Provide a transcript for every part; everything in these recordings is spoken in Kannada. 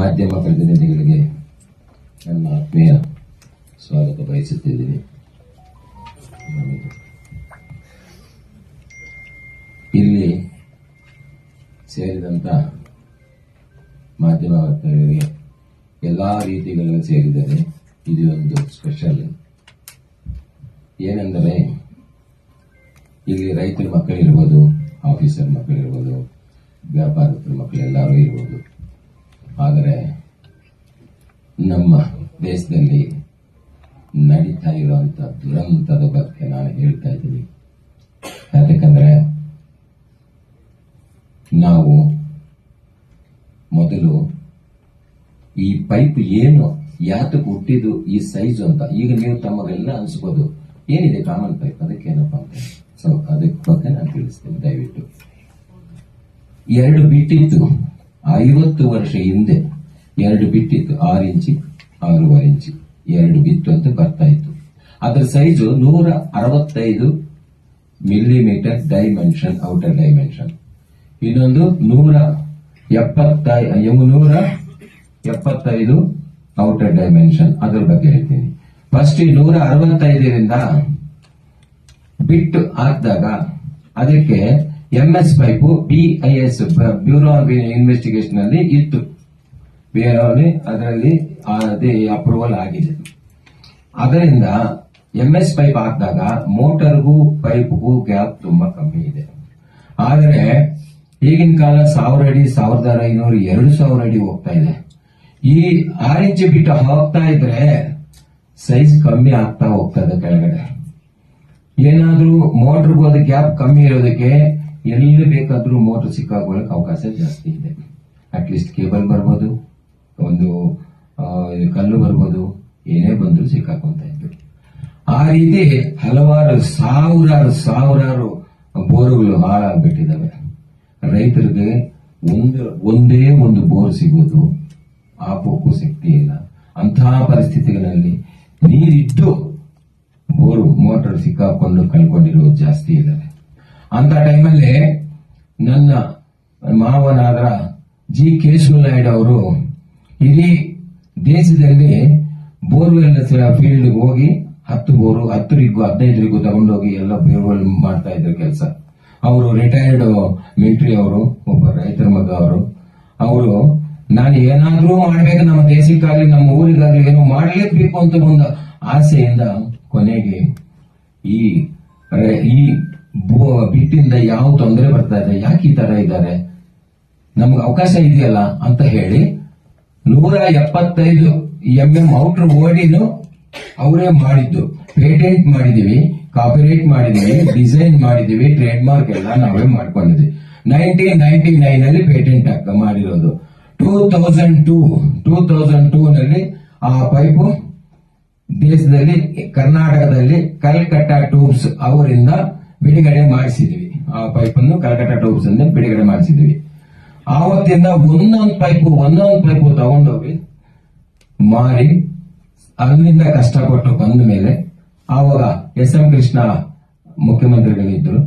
ಮಾಧ್ಯಮ ಪ್ರತಿನಿಧಿಗಳಿಗೆ ನನ್ನ ಆತ್ಮೀಯ ಸ್ವಾಗತ ಬಯಸುತ್ತಿದ್ದೀನಿ. ಇಲ್ಲಿ ಸೇರಿದಂತ ಮಾಧ್ಯಮ ವರ್ತಕರಿಗೆ ಎಲ್ಲಾ ರೀತಿಗಳಲ್ಲಿ ಸೇರಿದರೆ ಇದು ಒಂದು ಸ್ಪೆಷಲ್ ಏನೆಂದರೆ, ಇಲ್ಲಿ ರೈತರ ಮಕ್ಕಳಿರ್ಬೋದು ಆಫೀಸರ್ ಮಕ್ಕಳಿರ್ಬೋದು, ವ್ಯಾಪಾರಸ್ಥರ ಮಕ್ಕಳು ಎಲ್ಲರೂ ಇರ್ಬೋದು. ಆದರೆ ನಮ್ಮ ದೇಶದಲ್ಲಿ ನಡೀತಾ ಇರುವಂತ ದುರಂತದ ಬಗ್ಗೆ ನಾನು ಹೇಳ್ತಾ ಇದ್ದೀನಿ. ಯಾಕಂದ್ರೆ ನಾವು ಮೊದಲು ಈ ಪೈಪ್ ಏನು ಯಾತಕ್ಕೆ ಹುಟ್ಟಿದ್ದು, ಈ ಸೈಜ್ ಅಂತ, ಈಗ ನೀವು ತಮಗೆಲ್ಲ ಅನ್ಸ್ಬೋದು. ಏನಿದೆ ಕಾಮನ್ ಪೈಪ್ ಅದಕ್ಕೆ ಏನಪ್ಪಾ ಅಂತ ಸೊ ಅದಕ್ಕೆ ಬಗ್ಗೆ ನಾನು ತಿಳಿಸ್ತೇನೆ. ದಯವಿಟ್ಟು. ಎರಡು ಬಿಟ್ಟಿತ್ತು ಐವತ್ತು ವರ್ಷ ಹಿಂದೆ ಎರಡು ಬಿಟ್ಟಿತ್ತು ಆರು ಇಂಚಿ, ಆರೂವರೆ ಇಂಚಿ. ಎರಡು ಬಿತ್ತು ಅಂತ ಬರ್ತಾ ಇತ್ತು. ಅದರ ಸೈಜು ನೂರ ಅರವತ್ತೈದು ಮಿಲಿಮೀಟರ್ ಡೈಮೆನ್ಷನ್ ಔಟರ್ ಡೈಮೆನ್ಷನ್ ಇನ್ನೊಂದು ನೂರ ಎಪ್ಪತ್ತ ನೂರ ಎಪ್ಪತ್ತೈದು ಔಟರ್ ಡೈಮೆನ್ಷನ್ ಅದ್ರ ಬಗ್ಗೆ ಹೇಳ್ತೀನಿ. ಫಸ್ಟ್ ಈ ನೂರ ಅರವತ್ತೈದರಿಂದ ಬಿಟ್ಟು ಹಾಕಿದಾಗ ಅದಕ್ಕೆ M S pipe B I S bureau of investigation ಅಲ್ಲಿ ಇತ್ತು. ಅದರಲ್ಲಿ ಅದೇ ಅಪ್ರೂವಲ್ ಆಗಿದೆ. ಅದರಿಂದ ಎಂ ಎಸ್ ಪೈಪ್ ಹಾಕಿದಾಗ ಮೋಟರ್ಗೂ ಪೈಪ್ಗೂ ಗ್ಯಾಪ್ ತುಂಬಾ ಕಮ್ಮಿ ಇದೆ. ಆದರೆ ಈಗಿನ ಕಾಲ ಸಾವಿರ ಅಡಿ, ಸಾವಿರದ ಐನೂರು, ಎರಡು ಸಾವಿರ ಅಡಿ ಹೋಗ್ತಾ ಇದೆ. ಈ ಆರ್ ಇಂಚ್ ಬಿಟ್ಟು ಹೋಗ್ತಾ ಇದ್ರೆ ಸೈಜ್ ಕಮ್ಮಿ ಆಗ್ತಾ ಹೋಗ್ತದೆ ಕೆಳಗಡೆ. ಏನಾದ್ರೂ ಮೋಟರ್ಗೂ ಅದು ಗ್ಯಾಪ್ ಕಮ್ಮಿ ಇರೋದಕ್ಕೆ ಎಲ್ಲಿ ಬೇಕಾದ್ರೂ ಮೋಟರ್ ಸಿಕ್ಕಾಕೊಳ್ಳಕ್ಕೆ ಅವಕಾಶ ಜಾಸ್ತಿ ಇದೆ. ಅಟ್ಲೀಸ್ಟ್ ಕೇಬಲ್ ಬರ್ಬೋದು ಒಂದು ಆ, ಕಲ್ಲು ಬರ್ಬೋದು ಏನೇ ಬಂದ್ರು ಸಿಕ್ಕಾಕೊಂತ ಇದ್ರು ಆ ರೀತಿ ಹಲವಾರು ಸಾವಿರಾರು ಸಾವಿರಾರು ಬೋರುಗಳು ಹಾಳಾಗ್ಬಿಟ್ಟಿದ್ದಾವೆ. ರೈತರಿಗೆ ಒಂದು ಒಂದೇ ಒಂದು ಬೋರ್ ಸಿಗೋದು ಪೋಕು ಶಕ್ತಿ ಇಲ್ಲ. ಅಂತಹ ಪರಿಸ್ಥಿತಿಗಳಲ್ಲಿ ನೀರಿಟ್ಟು ಬೋರು ಮೋಟರ್ ಸಿಕ್ಕಾಕೊಂಡು ಕಳ್ಕೊಂಡಿರೋದು ಜಾಸ್ತಿ ಇದ್ದಾವೆ. ಅಂತ ಟೈಮಲ್ಲಿ ನನ್ನ ಮಾವನಾದ ಜಿ ಕೇಶವ ನಾಯ್ಡು ಅವರು ಇಡೀ ದೇಶದಲ್ಲಿ ಬೋರ್ವೆಲ್ ಫೀಲ್ಡ್ ಹೋಗಿ ಹತ್ತು ಬೋರು ಹತ್ತು ರಿಗ್ಗು ಹದಿನೈದು ರಿಗ್ಗು ತಗೊಂಡೋಗಿ ಎಲ್ಲ ಬೋರ್ವೆಲ್ ಮಾಡ್ತಾ ಇದ್ರು ಕೆಲಸ. ಅವರು ರಿಟೈರ್ಡ್ ಮಿಲಿಟರಿ ಅವರು, ಒಬ್ಬ ರೈತರ ಮಗ ಅವರು. ಅವರು, ನಾನು ಏನಾದ್ರೂ ಮಾಡ್ಬೇಕು ನಮ್ಮ ದೇಶಕ್ಕಾಗಲಿ, ನಮ್ಮ ಊರಿಗಾಗಲಿ, ಏನೋ ಮಾಡಲೇಬೇಕು ಅಂತ ಒಂದು ಆಸೆಯಿಂದ ಕೊನೆಗೆ ಈ ಈ ಬಿಟ್ಟಿಂದ ಯಾವ ತೊಂದರೆ ಬರ್ತಾ ಇದೆ, ಯಾಕೆ ಈ ತರ ಇದ್ದಾರೆ? ನಮ್ಗೆ ಅವಕಾಶ ಇದೆಯಲ್ಲ ಅಂತ ಹೇಳಿ ನೂರ ಎಪ್ಪತ್ತೈದು ಎಂ ಎಂ ಔಟರ್ ಓಡಿನು ಅವರೇ ಮಾಡಿದ್ದು. ಪೇಟೆಂಟ್ ಮಾಡಿದೀವಿ ಕಾಪಿರೇಟ್ ಮಾಡಿದೀವಿ ಡಿಸೈನ್ ಮಾಡಿದೀವಿ ಟ್ರೇಡ್ ಮಾರ್ಕ್ ಎಲ್ಲ ನಾವೇ ಮಾಡ್ಕೊಂಡಿದ್ವಿ. ನೈನ್ಟೀನ್ ನೈನ್ಟಿ ನೈನ್ ಅಲ್ಲಿ ಪೇಟೆಂಟ್ ಮಾಡಿರೋದು. Two thousand two two thousand two ನಲ್ಲಿ ಆ ಪೈಪು ದೇಶದಲ್ಲಿ, ಕರ್ನಾಟಕದಲ್ಲಿ ಕಲ್ಕಟ್ಟ ಟೂಬ್ಸ್ ಅವರಿಂದ ಬಿಡುಗಡೆ ಮಾಡಿಸಿದ್ವಿ. ಆ ಪೈಪ್ ಅನ್ನು ಕಲ್ಕಟ್ಟ ಟೋಪ್ಸ್ ಅಂತ ಬಿಡುಗಡೆ ಮಾಡಿಸಿದ್ವಿ. ಆವತ್ತಿಂದ ಒಂದೊಂದು ಪೈಪ್, ಒಂದೊಂದು ಪೈಪು ತಗೊಂಡೋಗಿ ಮಾರಿ, ಅಲ್ಲಿಂದ ಕಷ್ಟಪಟ್ಟು ಬಂದ ಮೇಲೆ ಆವಾಗ ಎಸ್ ಎಂ ಕೃಷ್ಣ ಮುಖ್ಯಮಂತ್ರಿಗಳಿದ್ರು.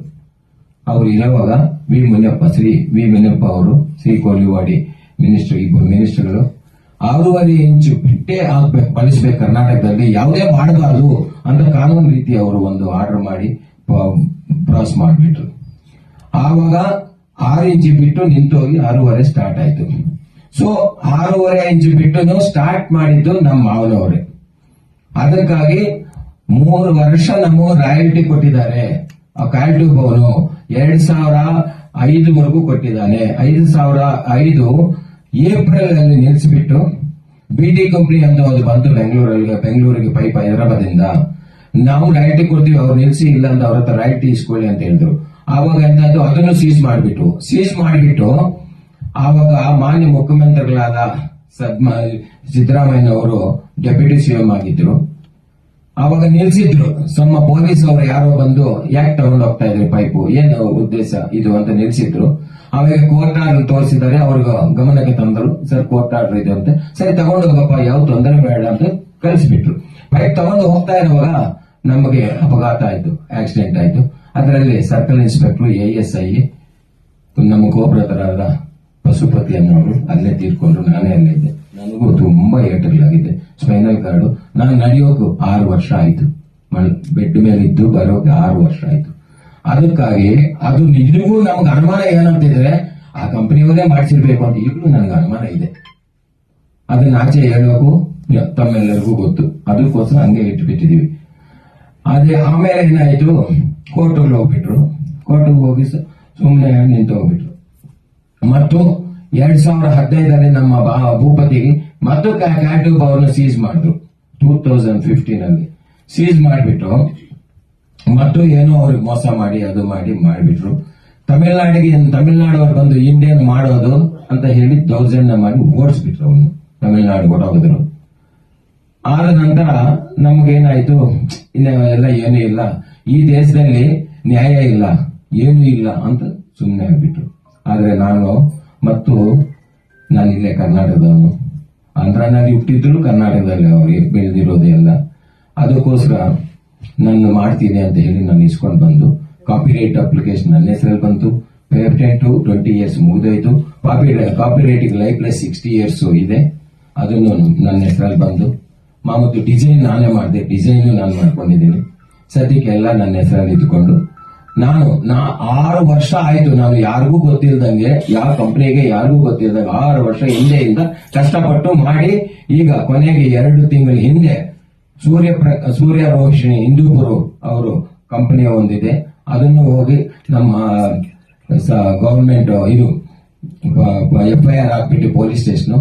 ಅವರು ಇರುವಾಗ ವಿ ಮುನಿಯಪ್ಪ, ಶ್ರೀ ವಿ ಮುನಿಯಪ್ಪ ಅವರು, ಶ್ರೀ ಕೋಲಿವಾಡಿ ಮಿನಿಸ್ಟರ್, ಇಬ್ಬರು ಮಿನಿಸ್ಟರ್ಗಳು. ಆರೂವರೆ ಇಂಚು ಬಿಟ್ಟೆ ಆಗ್ಬೇಕು ಬಳಸಬೇಕು ಕರ್ನಾಟಕದಲ್ಲಿ, ಯಾವುದೇ ಮಾಡಬಾರದು ಅಂತ ಕಾನೂನು ರೀತಿ ಅವರು ಒಂದು ಆರ್ಡರ್ ಮಾಡಿ ಪಾಸ್ ಮಾಡಿಬಿಟ್ರು. ಆವಾಗ ಆರು ಇಂಚು ಬಿಟ್ಟು ನಿಂತೋಗಿ ಆರೂವರೆ ಸ್ಟಾರ್ಟ್ ಆಯ್ತು. ಸೊ ಆರೂವರೆ ಇಂಚು ಬಿಟ್ಟು ಸ್ಟಾರ್ಟ್ ಮಾಡಿದ್ದು ನಮ್ಮ ಮಾವನವರೇ. ಅದಕ್ಕಾಗಿ ಮೂರು ವರ್ಷ ನಮಗೆ ರಾಯಲ್ಟಿ ಕೊಟ್ಟಿದ್ದಾರೆ. ಕಾಯ್ಟು ಅವನು ಎರಡ್ ಸಾವಿರ ಐದುವರೆಗೂ ಕೊಟ್ಟಿದ್ದಾನೆ. ಐದು ಸಾವಿರ ಐದು ಏಪ್ರಿಲ್ ಅಲ್ಲಿ ನಿಲ್ಲಿಸಿಬಿಟ್ಟು ಬಿಟಿ ಕಂಪ್ನಿ ಅಂತ ಒಂದು ಬಂತು ಬೆಂಗಳೂರಲ್ಲಿ ಬೆಂಗಳೂರಿಗೆ ಪೈಪ್ ಹೈದರಾಬಾದಿಂದ ನಾವು ರಾಯಲ್ಟಿ ಕೊಡ್ತೀವಿ, ಅವ್ರು ನಿಲ್ಸಿ ಇಲ್ಲ ಅಂತ ಅವ್ರ ಹತ್ರ ರೈಟ್ ಇಸ್ಕೊಳ್ಳಿ ಅಂತ ಹೇಳಿದ್ರು. ಆವಾಗ ಎಂತದ್ದು ಅದನ್ನು ಸೀಸ್ ಮಾಡಿಬಿಟ್ಟು ಸೀಸ್ ಮಾಡಿಬಿಟ್ಟು ಆವಾಗ ಮಾನ್ಯ ಮುಖ್ಯಮಂತ್ರಿಗಳಾದ ಸಿದ್ದರಾಮಯ್ಯ ಅವರು ಡೆಪ್ಯೂಟಿ ಸಿಎಂ ಆಗಿದ್ರು. ಅವಾಗ ನಿಲ್ಸಿದ್ರು. ನಮ್ಮ ಪೊಲೀಸ್ ಅವರು ಯಾರೋ ಬಂದು, ಯಾಕೆ ತಗೊಂಡು ಹೋಗ್ತಾ ಇದ್ರು ಪೈಪು ಏನು ಉದ್ದೇಶ ಇದು ಅಂತ ನಿಲ್ಸಿದ್ರು. ಆಮೇಲೆ ಕೋರ್ಟ್ ಆರ್ಡರ್ ತೋರಿಸಿದ್ದಾರೆ, ಅವ್ರಿಗೆ ಗಮನಕ್ಕೆ ತಂದರು. ಸರ್ ಕೋರ್ಟ್ ಆರ್ಡರ್ ಇದೆ ಅಂತ. ಸರಿ, ತಗೊಂಡು ಹೋಗಪ್ಪ ಯಾವ ತೊಂದರೆ ಬೇಡ ಅಂತ ಕಳಿಸ್ಬಿಟ್ರು ಪೈಪ್ ತಗೊಂಡು ಹೋಗ್ತಾ ಇರುವಾಗ ನಮಗೆ ಅಪಘಾತ ಆಯ್ತು ಆಕ್ಸಿಡೆಂಟ್ ಆಯ್ತು. ಅದರಲ್ಲಿ circle inspector A S I ನಮ್ಮ ಗೋಪುರತರಾದ ಪಶುಪತಿ ಅನ್ನೋರು ಅಲ್ಲೇ ತೀರ್ಕೊಂಡ್ರು ನಾನೇ ಅಲ್ಲೇ ಇದ್ದೆ ತುಂಬಾ ಏಟರ್ಲಾಗಿದೆ ಸ್ಪೈನಲ್ ಕಾರ್ಡು. ನಾನು ನಡೆಯೋಕು ಆರು ವರ್ಷ ಆಯ್ತು. ಬೆಡ್ ಮೇಲೆ ಇದ್ದು ಬರೋಕೆ ಆರು ವರ್ಷ ಆಯ್ತು. ಅದಕ್ಕಾಗಿ ಅದು ನಿಜಗೂ ನಮ್ಗೆ ಅನುಮಾನ ಏನಂತಿದ್ರೆ, ಆ ಕಂಪನಿಯವರೇ ಮಾಡಿಸಿರ್ಬೇಕು ಅಂತ ಈಗಲೂ ನನಗೆ ಅನುಮಾನ ಇದೆ. ಅದನ್ನ ಆಚೆ ಹೇಳೋಕು ತಮ್ಮೆಲ್ಲರಿಗೂ ಗೊತ್ತು. ಅದಕ್ಕೋಸ್ಕರ ಹಂಗೆ ಇಟ್ಬಿಟ್ಟಿದೀವಿ. ಅದೇ ಆಮೇಲೆ ಏನಾಯ್ತು? ಕೋರ್ಟಲ್ಲಿ ಹೋಗ್ಬಿಟ್ರು. ಕೋರ್ಟಿಗೆ ಹೋಗಿ ಸುಮ್ಮನೆ ನಿಂತು ಹೋಗ್ಬಿಟ್ರು. ಮತ್ತು ಎರಡ್ ಸಾವಿರದ ಹದಿನೈದರಲ್ಲಿ ನಮ್ಮ ಭೂಪತಿ ಮತ್ತು ಕ್ಯಾಟಿವ್ ಅವ್ರನ್ನ ಸೀಸ್ ಮಾಡಿದ್ರು. ಟೂ ತೌಸಂಡ್ ಫಿಫ್ಟೀನ್ ಅಲ್ಲಿ. ಸೀಸ್ ಮಾಡಿಬಿಟ್ಟು ಮತ್ತು ಏನೋ ಅವ್ರಿಗೆ ಮೋಸ ಮಾಡಿ, ಅದು ಮಾಡಿ ಮಾಡಿಬಿಟ್ರು. ತಮಿಳ್ನಾಡಿಗೆ ತಮಿಳ್ನಾಡವ್ರು ಬಂದು ಇಂಡಿಯನ್ ಮಾಡೋದು ಅಂತ ಹೇಳಿ ತೌಸಂಡ್ ಮಾಡಿ ಓಡಿಸ್ಬಿಟ್ರು ಅವನು ತಮಿಳ್ನಾಡು ಹೊರಗೋದ್ರು ಆದ ನಂತರ ನಮಗೇನಾಯ್ತು? ಇನ್ನ ಏನೂ ಇಲ್ಲ. ಈ ದೇಶದಲ್ಲಿ ನ್ಯಾಯ ಇಲ್ಲ, ಏನೂ ಇಲ್ಲ ಅಂತ ಸುಮ್ಮನೆ ಆಗ್ಬಿಟ್ರು. ಆದ್ರೆ ನಾನು ಮತ್ತು ನಾನು ಇಲ್ಲೇ ಕರ್ನಾಟಕದವನು. ಆಂಧ್ರನಲ್ಲಿ ಹುಟ್ಟಿದ್ರು ಕರ್ನಾಟಕದಲ್ಲಿ ಅವ್ರಿಗೆ ಬೆಳೆದಿರೋದೇ ಎಲ್ಲ ಅದಕ್ಕೋಸ್ಕರ ನಾನು ಮಾಡ್ತೀನಿ ಅಂತ ಹೇಳಿ ನಾನು ಇಸ್ಕೊಂಡು ಬಂದು ಕಾಪಿ ರೈಟ್ ಅಪ್ಲಿಕೇಶನ್ ನನ್ನ ಹೆಸರಲ್ಲಿ ಬಂತು. ಪೇಟೆಂಟ್ ಟ್ವೆಂಟಿ ಇಯರ್ಸ್ ಮುಗಿದೋಯ್ತು. ಕಾಪಿ ಕಾಪಿ ರೈಟಿಗೆ ಲೈಫ್ ಪ್ಲಸ್ ಸಿಕ್ಸ್ಟಿ ಇಯರ್ಸ್ ಇದೆ. ಅದನ್ನು ನನ್ನ ಹೆಸರಲ್ಲಿ ಬಂದು ಮಾಮೂಲು ಡಿಸೈನ್ ನಾನೇ ಮಾಡಿದೆ ಡಿಸೈನ್ ನಾನು ಮಾಡ್ಕೊಂಡಿದ್ದೀನಿ. ಸದ್ಯಕ್ಕೆಲ್ಲ ನನ್ನ ಹೆಸರಲ್ಲಿ ಇದ್ಕೊಂಡು ನಾನು, ನಾ ಆರು ವರ್ಷ ಆಯ್ತು, ನಾನು ಯಾರಿಗೂ ಗೊತ್ತಿಲ್ದಂಗೆ, ಯಾವ ಕಂಪ್ನಿಗೆ ಯಾರಿಗೂ ಗೊತ್ತಿಲ್ದಂಗೆ ಆರು ವರ್ಷ ಹಿಂದೆಯಿಂದ ಕಷ್ಟಪಟ್ಟು ಮಾಡಿ, ಈಗ ಕೊನೆಗೆ ಎರಡು ತಿಂಗಳ ಹಿಂದೆ ಸೂರ್ಯ ಸೂರ್ಯ ರೋಹಿಣಿ ಹಿಂದೂಪುರು ಅವರು ಕಂಪನಿಯ ಒಂದಿದೆ. ಅದನ್ನು ಹೋಗಿ ನಮ್ಮ ಗವರ್ಮೆಂಟ್ ಇದು ಎಫ್ ಐ ಆರ್ ಹಾಕ್ಬಿಟ್ಟು ಪೊಲೀಸ್ ಸ್ಟೇಷನ್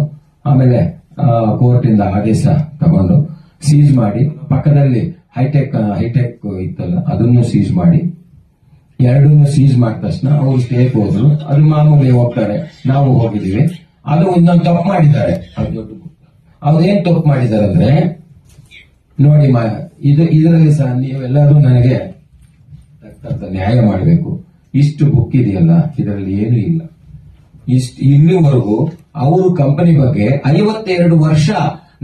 ಆಮೇಲೆ ಕೋರ್ಟ್ ಇಂದ ಆದೇಶ ತಗೊಂಡು ಸೀಸ್ ಮಾಡಿ, ಪಕ್ಕದಲ್ಲಿ ಹೈಟೆಕ್ ಹೈಟೆಕ್ ಇತ್ತಲ್ಲ, ಅದನ್ನು ಸೀಸ್ ಮಾಡಿ, ಎರಡನ್ನೂ ಸೀಸ್ ಮಾಡಿದ ತಕ್ಷಣ ಅವ್ರು ಸ್ಟೇಕ್ ಹೋದ್ರು. ಅದು ಮಾಮೂಲಿ ಹೋಗ್ತಾರೆ. ನಾವು ಹೋಗಿದೀವಿ ಅದು ಒಂದೊಂದು ತಪ್ಪು ಮಾಡಿದ್ದಾರೆ. ಅವ್ರೇನ್ ತಪ್ಪು ಮಾಡಿದ್ದಾರೆ ಅಂದ್ರೆ ನೋಡಿ ಇದು, ಇದರಲ್ಲಿ ಸಹ ನೀವೆಲ್ಲರೂ ನನಗೆ ನ್ಯಾಯ ಮಾಡಬೇಕು. ಇಷ್ಟು ಬುಕ್ ಇದೆಯಲ್ಲ, ಇದರಲ್ಲಿ ಏನೂ ಇಲ್ಲ. ಇಷ್ಟು, ಇಲ್ಲಿವರೆಗೂ ಅವರು ಕಂಪನಿ ಬಗ್ಗೆ ಐವತ್ತೆರಡು ವರ್ಷ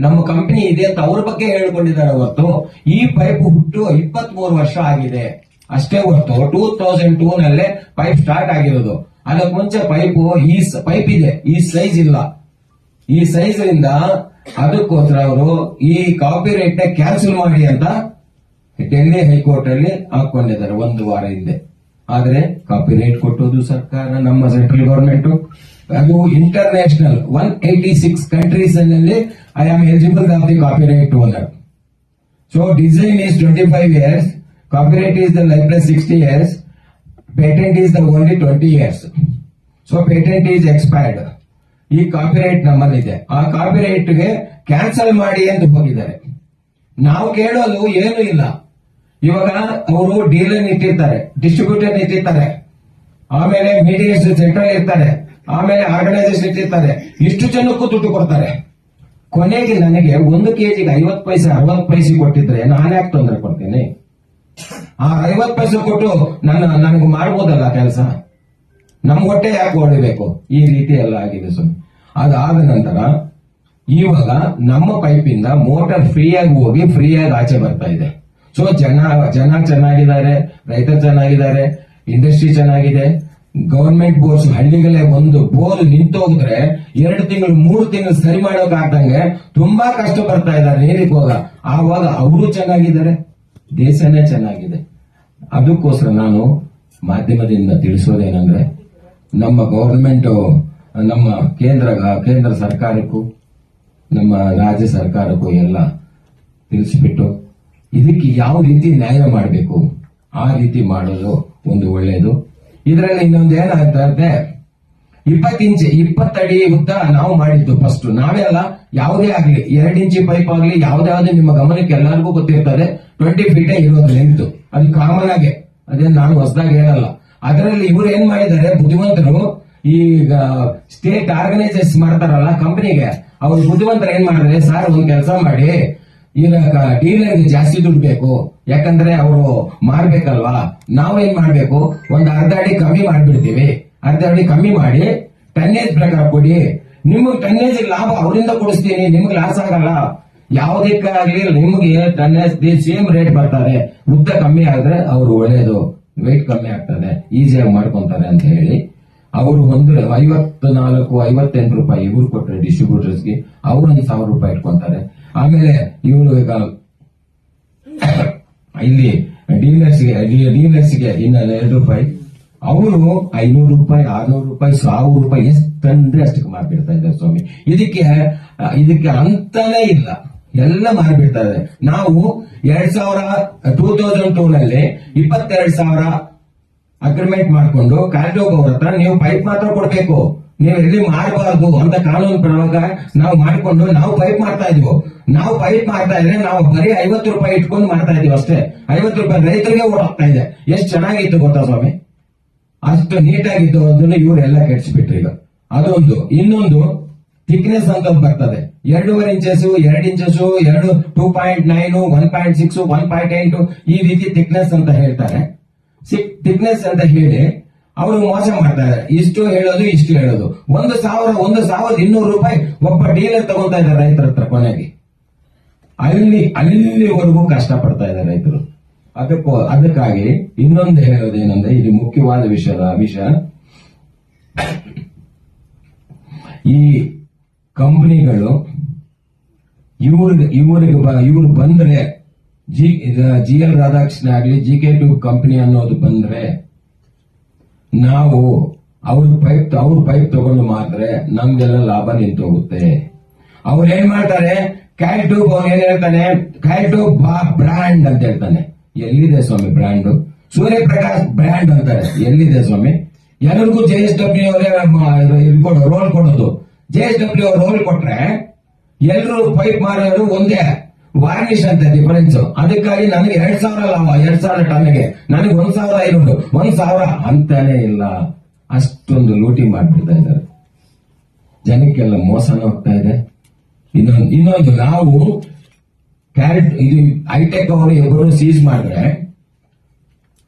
ನಮ್ಮ ಕಂಪನಿ ಇದೆ ಅಂತ ಅವ್ರ ಬಗ್ಗೆ ಹೇಳ್ಕೊಂಡಿದ್ದಾರೆ ಹೊರತು. ಈ ಪೈಪ್ ಹುಟ್ಟು ಇಪ್ಪತ್ತ್ ಮೂರು ವರ್ಷ ಆಗಿದೆ. ಅಷ್ಟೇ ಹೊರತು ಟೂ ತೌಸಂಡ್ ಟೂ ನಲ್ಲೇ ಪೈಪ್ ಸ್ಟಾರ್ಟ್ ಆಗಿರೋದು. ಅದಕ್ಕೆ ಮುಂಚೆ ಪೈಪ್ ಈ ಪೈಪ್ ಇದೆ. ಈ ಸೈಜ್ ಇಲ್ಲ. ಈ ಸೈಜ್ ಇಂದ ಅದಕ್ಕೋಸ್ಕರ ಅವರು ಈ ಕಾಪಿ ರೈಟ್ ಕ್ಯಾನ್ಸಲ್ ಮಾಡಿ ಅಂತ ಡೆಲ್ಲಿ ಹೈಕೋರ್ಟ್ ಅಲ್ಲಿ ಹಾಕೊಂಡಿದ್ದಾರೆ ಒಂದು ವಾರ ಹಿಂದೆ. ಆದ್ರೆ ಕಾಪಿ ರೈಟ್ ಕೊಟ್ಟೋದು ಸರ್ಕಾರ, ನಮ್ಮ ಸೆಂಟ್ರಲ್ ಗವರ್ಮೆಂಟ್ ಅದು international one eighty six ಕಂಟ್ರೀಸ್ನಲ್ಲಿ I am eligible of the copyright owner so design is twenty 25 years, copyright is the lifeless 60 years, patent is the only 20 years. So patent is expired. ಈ ಕಾಪಿರೈಟ್ ನಮ್ಮಲ್ಲಿದೆ. ಆ ಕಾಪಿರೈಟ್ಗೆ ಕ್ಯಾನ್ಸಲ್ ಮಾಡಿ ಅಂತ ಹೋಗಿದ್ದಾರೆ. ನಾವು ಕೇಳೋದು ಏನು ಇಲ್ಲ. ಇವಾಗ ಅವರು ಡೀಲರ್ ಇಟ್ಟಿರ್ತಾರೆ ಡಿಸ್ಟ್ರಿಬ್ಯೂಟರ್ ಇಟ್ಟಿರ್ತಾರೆ ಆಮೇಲೆ ಮೀಡಿಯೇಷನ್ ಸೆಂಟರ್ ಇರ್ತಾರೆ. ಆಮೇಲೆ ಆರ್ಗನೈಸೇಷನ್ ಇಟ್ಟಿರ್ತಾರೆ ಇಷ್ಟು ಜನಕ್ಕೂ ದುಡ್ಡು ಕೊಡ್ತಾರೆ. ಕೊನೆಗೆ ನನಗೆ ಒಂದು ಕೆಜಿಗೆ ಐವತ್ ಪೈಸೆ ಅರವತ್ ಪೈಸೆ ಕೊಟ್ಟಿದ್ರೆ ನಾನು ಯಾಕೆ ತೊಂದರೆ ಕೊಡ್ತೀನಿ? ಆ ಐವತ್ ಪೈಸೆ ಕೊಟ್ಟು ನನ್ನ ನನಗೆ ಮಾಡ್ಬೋದಲ್ಲ ಕೆಲಸ? ನಮ್ ಹೊಟ್ಟೆ ಯಾಕೆ ಹೊಡಿಬೇಕು ಈ ರೀತಿ ಎಲ್ಲ ಆಗಿದೆ ಸ್ವಾಮಿ. ಅದಾದ ನಂತರ ಇವಾಗ ನಮ್ಮ ಪೈಪಿಂದ ಮೋಟರ್ ಫ್ರೀಯಾಗಿ ಹೋಗಿ ಫ್ರೀಯಾಗಿ ಆಚೆ ಬರ್ತಾ ಇದೆ. ಸೊ ಜನ ಜನ ಚೆನ್ನಾಗಿದ್ದಾರೆ, ರೈತರು ಚೆನ್ನಾಗಿದ್ದಾರೆ, ಇಂಡಸ್ಟ್ರಿ ಚೆನ್ನಾಗಿದೆ. ಗವರ್ಮೆಂಟ್ ಬೋರ್ಸ್ ಹಳ್ಳಿಗಳೇ ಒಂದು ಬೋರ್ ನಿಂತೋಗಿದ್ರೆ ಎರಡು ತಿಂಗಳು, ಮೂರು ತಿಂಗಳು ಸರಿ ಮಾಡೋಕ್ ಆಗ್ದಂಗೆ ತುಂಬಾ ಕಷ್ಟ ಬರ್ತಾ ಇದ್ದಾರೆ ನೀರಿಗೆ ಹೋಗ. ಆವಾಗ ಅವರು ಚೆನ್ನಾಗಿದ್ದಾರೆ, ದೇಶನೇ ಚೆನ್ನಾಗಿದೆ. ಅದಕ್ಕೋಸ್ಕರ ನಾನು ಮಾಧ್ಯಮದಿಂದ ತಿಳಿಸೋದೇನಂದ್ರೆ ನಮ್ಮ ಗವರ್ಮೆಂಟ್ ನಮ್ಮ ಕೇಂದ್ರ ಕೇಂದ್ರ ಸರ್ಕಾರಕ್ಕೂ, ನಮ್ಮ ರಾಜ್ಯ ಸರ್ಕಾರಕ್ಕೂ ಎಲ್ಲ ತಿಳಿಸ್ಬಿಟ್ಟು ಇದಕ್ಕೆ ಯಾವ ರೀತಿ ನ್ಯಾಯ ಮಾಡಬೇಕು, ಆ ರೀತಿ ಮಾಡೋದು ಒಂದು ಒಳ್ಳೆಯದು. ಇದರಲ್ಲಿ ಇನ್ನೊಂದು ಏನಾಗ್ತಾ ಇದೆ ಇಪ್ಪತ್ತು ಇಂಚ್ ಇಪ್ಪತ್ತಡಿ ಉದ್ದ ನಾವು ಮಾಡಿದ್ದು ಫಸ್ಟ್ ನಾವೇ ಅಲ್ಲ, ಯಾವುದೇ ಆಗ್ಲಿ, ಎರಡು ಇಂಚಿ ಪೈಪ್ ಆಗ್ಲಿ ಯಾವ್ದಾವ್ದು ನಿಮ್ಮ ಗಮನಕ್ಕೆ ಎಲ್ಲರಿಗೂ ಗೊತ್ತಿರ್ತದೆ ಟ್ವೆಂಟಿ ಫೀಟೇ ಇರೋದು ಲೆಂತ್ ಅದು ಕಾಮನ್ ಆಗಿ. ಅದೇನು ನಾನು ಹೊಸದಾಗಿ ಹೇಳಲ್ಲ. ಅದರಲ್ಲಿ ಇವ್ರು ಏನ್ ಮಾಡಿದ್ದಾರೆ, ಬುದ್ಧಿವಂತರು ಈಗ ಸ್ಟೇಟ್ ಆರ್ಗನೈಸೇಷನ್ ಮಾಡ್ತಾರಲ್ಲ ಕಂಪನಿಗೆ ಅವ್ರು ಬುದ್ಧಿವಂತರು ಏನ್ ಮಾಡಿದ್ರೆ, ಸರ್, ಒಂದು ಕೆಲಸ ಮಾಡಿ ಈಗ ಡೀಲರ್ಗೆ ಜಾಸ್ತಿ ದುಡ್ಡು ಬೇಕು. ಯಾಕಂದ್ರೆ ಅವರು ಮಾರ್ಬೇಕಲ್ವಾ? ನಾವೇನ್ ಮಾಡ್ಬೇಕು? ಒಂದ್ ಅರ್ಧ ಅಡಿ ಕಮ್ಮಿ ಮಾಡ್ಬಿಡ್ತೀವಿ. ಅರ್ಧ ಅಡಿ ಕಮ್ಮಿ ಮಾಡಿ ಟನ್ನೇಜ್ ಪ್ರಕಾರ ಕೊಡಿ. ನಿಮ್ಗೆ ಟನ್ನೇಜ್ ಲಾಭ ಅವರಿಂದ ಕೊಡಿಸ್ತೀನಿ, ನಿಮ್ಗೆ ಲಾಸ್ ಆಗಲ್ಲ. ಯಾವುದಕ್ಕಾಗ್ಲಿ ನಿಮ್ಗೆ ಟನ್ನೇಜ್ ಸೇಮ್ ರೇಟ್ ಬರ್ತಾರೆ ಉದ್ದ ಕಮ್ಮಿ ಆದ್ರೆ ಅವ್ರು ಒಳ್ಳೇದು. weight ಕಮ್ಮಿ ಆಗ್ತದೆ. ಈಸಿಯಾಗಿ ಮಾಡ್ಕೊಂತಾರೆ ಅಂತ ಹೇಳಿ. ಅವರು ಒಂದು ಐವತ್ತು ನಾಲ್ಕು ಐವತ್ತೆಂಟು ರೂಪಾಯಿ ಇವ್ರು ಕೊಟ್ರೆ ಡಿಸ್ಟ್ರಿಬ್ಯೂಟರ್ಸ್ಗೆ ಅವ್ರು ಒಂದು ಸಾವಿರ ರೂಪಾಯಿ ಇಟ್ಕೊಂತಾರೆ. ಆಮೇಲೆ ಇವನು ಈಗ ಇಲ್ಲಿ ಡೀಲರ್ಸ್ಗೆ ಇನ್ನ ಎರಡು ರೂಪಾಯಿ. ಅವರು ಐನೂರು ರೂಪಾಯಿ, ಆರ್ನೂರು ರೂಪಾಯಿ, ಸಾವಿರ ರೂಪಾಯಿ ಎಷ್ಟಂದ್ರೆ ಅಷ್ಟಕ್ಕೆ ಮಾರ್ಬಿಡ್ತಾ ಇದ್ದಾರೆ ಸ್ವಾಮಿ. ಇದಕ್ಕೆ ಇದಕ್ಕೆ ಅಂತಾನೆ ಇಲ್ಲ. ಎಲ್ಲ ಮಾರ್ಬಿಡ್ತಾ ಇದೆ ನಾವು ಎರಡ್ ಸಾವಿರ, ಟೂ ತೌಸಂಡ್ ಟೂ ನಲ್ಲಿ ಇಪ್ಪತ್ತೆರಡು ಸಾವಿರ ಅಗ್ರಿಮೆಂಟ್ ಮಾಡ್ಕೊಂಡು ಕಾರ್ಡೋಗ್ ಅವ್ರ ಹತ್ರ ನೀವು ಪೈಪ್ ಮಾತ್ರ ಕೊಡ್ಬೇಕು. ನೀವು ಇಲ್ಲಿ ಮಾಡಬಾರ್ದು ಅಂತ ಕಾನೂನು ಪ್ರವಾಗ ನಾವು ಮಾಡಿಕೊಂಡು ನಾವು ಪೈಪ್ ಮಾಡ್ತಾ ಇದ್ವು. ನಾವು ಪೈಪ್ ಮಾಡ್ತಾ ಇದ್ರೆ ನಾವು ಬರೀ ಐವತ್ತು ರೂಪಾಯಿ ಇಟ್ಕೊಂಡು ಮಾಡ್ತಾ ಇದೀವಿ ಅಷ್ಟೇ. ಐವತ್ತು ರೂಪಾಯಿ ರೈತರಿಗೆ ಓಡಾಗ್ತಾ ಇದೆ. ಎಷ್ಟು ಚೆನ್ನಾಗಿತ್ತು ಗೊತ್ತಾ ಸ್ವಾಮಿ? ಅಷ್ಟು ನೀಟಾಗಿತ್ತು ಅದನ್ನು ಇವರೆಲ್ಲ ಕೆಡಿಸ್ಬಿಟ್ರು ಈಗ. ಅದೊಂದು. ಇನ್ನೊಂದು ಥಿಕ್ನೆಸ್ ಅಂತ ಬರ್ತದೆ. ಎರಡೂವರೆ ಇಂಚಸ್ ಎರಡು ಇಂಚಸ್ ಎರಡು two point nine one point six one point ಎಂಟು ಈ ರೀತಿ ಥಿಕ್ನೆಸ್ ಅಂತ ಹೇಳ್ತಾರೆ. ಥಿಕ್ನೆಸ್ ಅಂತ ಹೇಳಿ ಅವರು ಮೋಸ ಮಾಡ್ತಾರೆ. ಇಷ್ಟು ಹೇಳೋದು ಇಷ್ಟು ಹೇಳೋದು. ಒಂದು ಸಾವಿರ, ಒಂದು ಸಾವಿರದ ಇನ್ನೂರು ರೂಪಾಯಿ ಒಬ್ಬ ಡೀಲರ್ ತಗೊಂತಾ ಇದ್ದಾರೆ ರೈತರ ಹತ್ರ ಕೊನೆಗೆ. ಅಲ್ಲಿ, ಅಲ್ಲಿವರೆಗೂ ಕಷ್ಟ ಪಡ್ತಾ ಇದ್ದಾರೆ ರೈತರು. ಅದಕ್ಕೂ, ಅದಕ್ಕಾಗಿ ಇನ್ನೊಂದು ಹೇಳೋದೇನಂದ್ರೆ ಇದು ಮುಖ್ಯವಾದ ವಿಷಯದ ವಿಷಯ. ಈ ಕಂಪನಿಗಳು ಇವ್ರಿಗೆ ಇವ್ರಿಗೆ ಇವ್ರು ಬಂದ್ರೆ ಜಿ ಜಿ ಎಲ್ ರಾಧಾಕೃಷ್ಣ ಆಗ್ಲಿ, ಜಿ ಕೆ ಟು ಕಂಪನಿ ಅನ್ನೋದು ಬಂದ್ರೆ ನಾವು ಅವ್ರ ಪೈಪ್ ಅವ್ರ ಪೈಪ್ ತಗೊಂಡು ಮಾತ್ರ ನಮ್ದೆಲ್ಲ ಲಾಭ ನಿಂತು ಹೋಗುತ್ತೆ ಅವ್ರು ಏನ್ ಮಾಡ್ತಾರೆ? ಕೈ ಏನ್ ಹೇಳ್ತಾನೆ? ಕ್ಯಾಲ್ ಟ್ಯೂಬ್ ಬ್ರ್ಯಾಂಡ್ ಅಂತ ಹೇಳ್ತಾನೆ. ಎಲ್ಲಿದೆ ಸ್ವಾಮಿ ಬ್ರ್ಯಾಂಡ್ ಸೂರ್ಯಪ್ರಕಾಶ್ ಬ್ರ್ಯಾಂಡ್ ಅಂತಾರೆ. ಎಲ್ಲಿದೆ ಸ್ವಾಮಿ? ಎಲ್ಲರಿಗೂ ಜೆ ಎಸ್ ಡಬ್ಲ್ಯೂ ಅವರೇ ರೋಲ್ ಕೊಡೋದು. ಜೆ ಎಸ್ ಡಬ್ಲ್ಯೂ ಅವ್ರು ರೋಲ್ ಕೊಟ್ರೆ ಎಲ್ಲರೂ ಪೈಪ್ ಮಾರೋರು ಒಂದೇ. ವಾರ್ನಿಶ್ ಅಂತ ಡಿಫರೆನ್ಸ್ ಅದಕ್ಕಾಗಿ ನನಗೆ ಎರಡ್ ಸಾವಿರ ಲಾಭ, ಎರಡ್ ಸಾವಿರ ಟನ್ಗೆ ನನಗೆ ಒಂದ್ ಸಾವಿರ ಐನೂರು, ಒಂದ್ ಸಾವಿರ ಅಂತಾನೆ ಇಲ್ಲ. ಅಷ್ಟೊಂದು ಲೂಟಿ ಮಾಡ್ಬಿಡ್ತಾ ಇದ್ದಾರೆ. ಜನಕ್ಕೆಲ್ಲ ಮೋಸನ ಹೋಗ್ತಾ ಇದೆ. ಇನ್ನೊಂದು ಇನ್ನೊಂದು ನಾವು ಕ್ಯಾರೆಟ್, ಇದು ಹೈಟೆಕ್ ಅವರು ಇಬ್ಬರು ಸೀಸ್ ಮಾಡಿದ್ರೆ,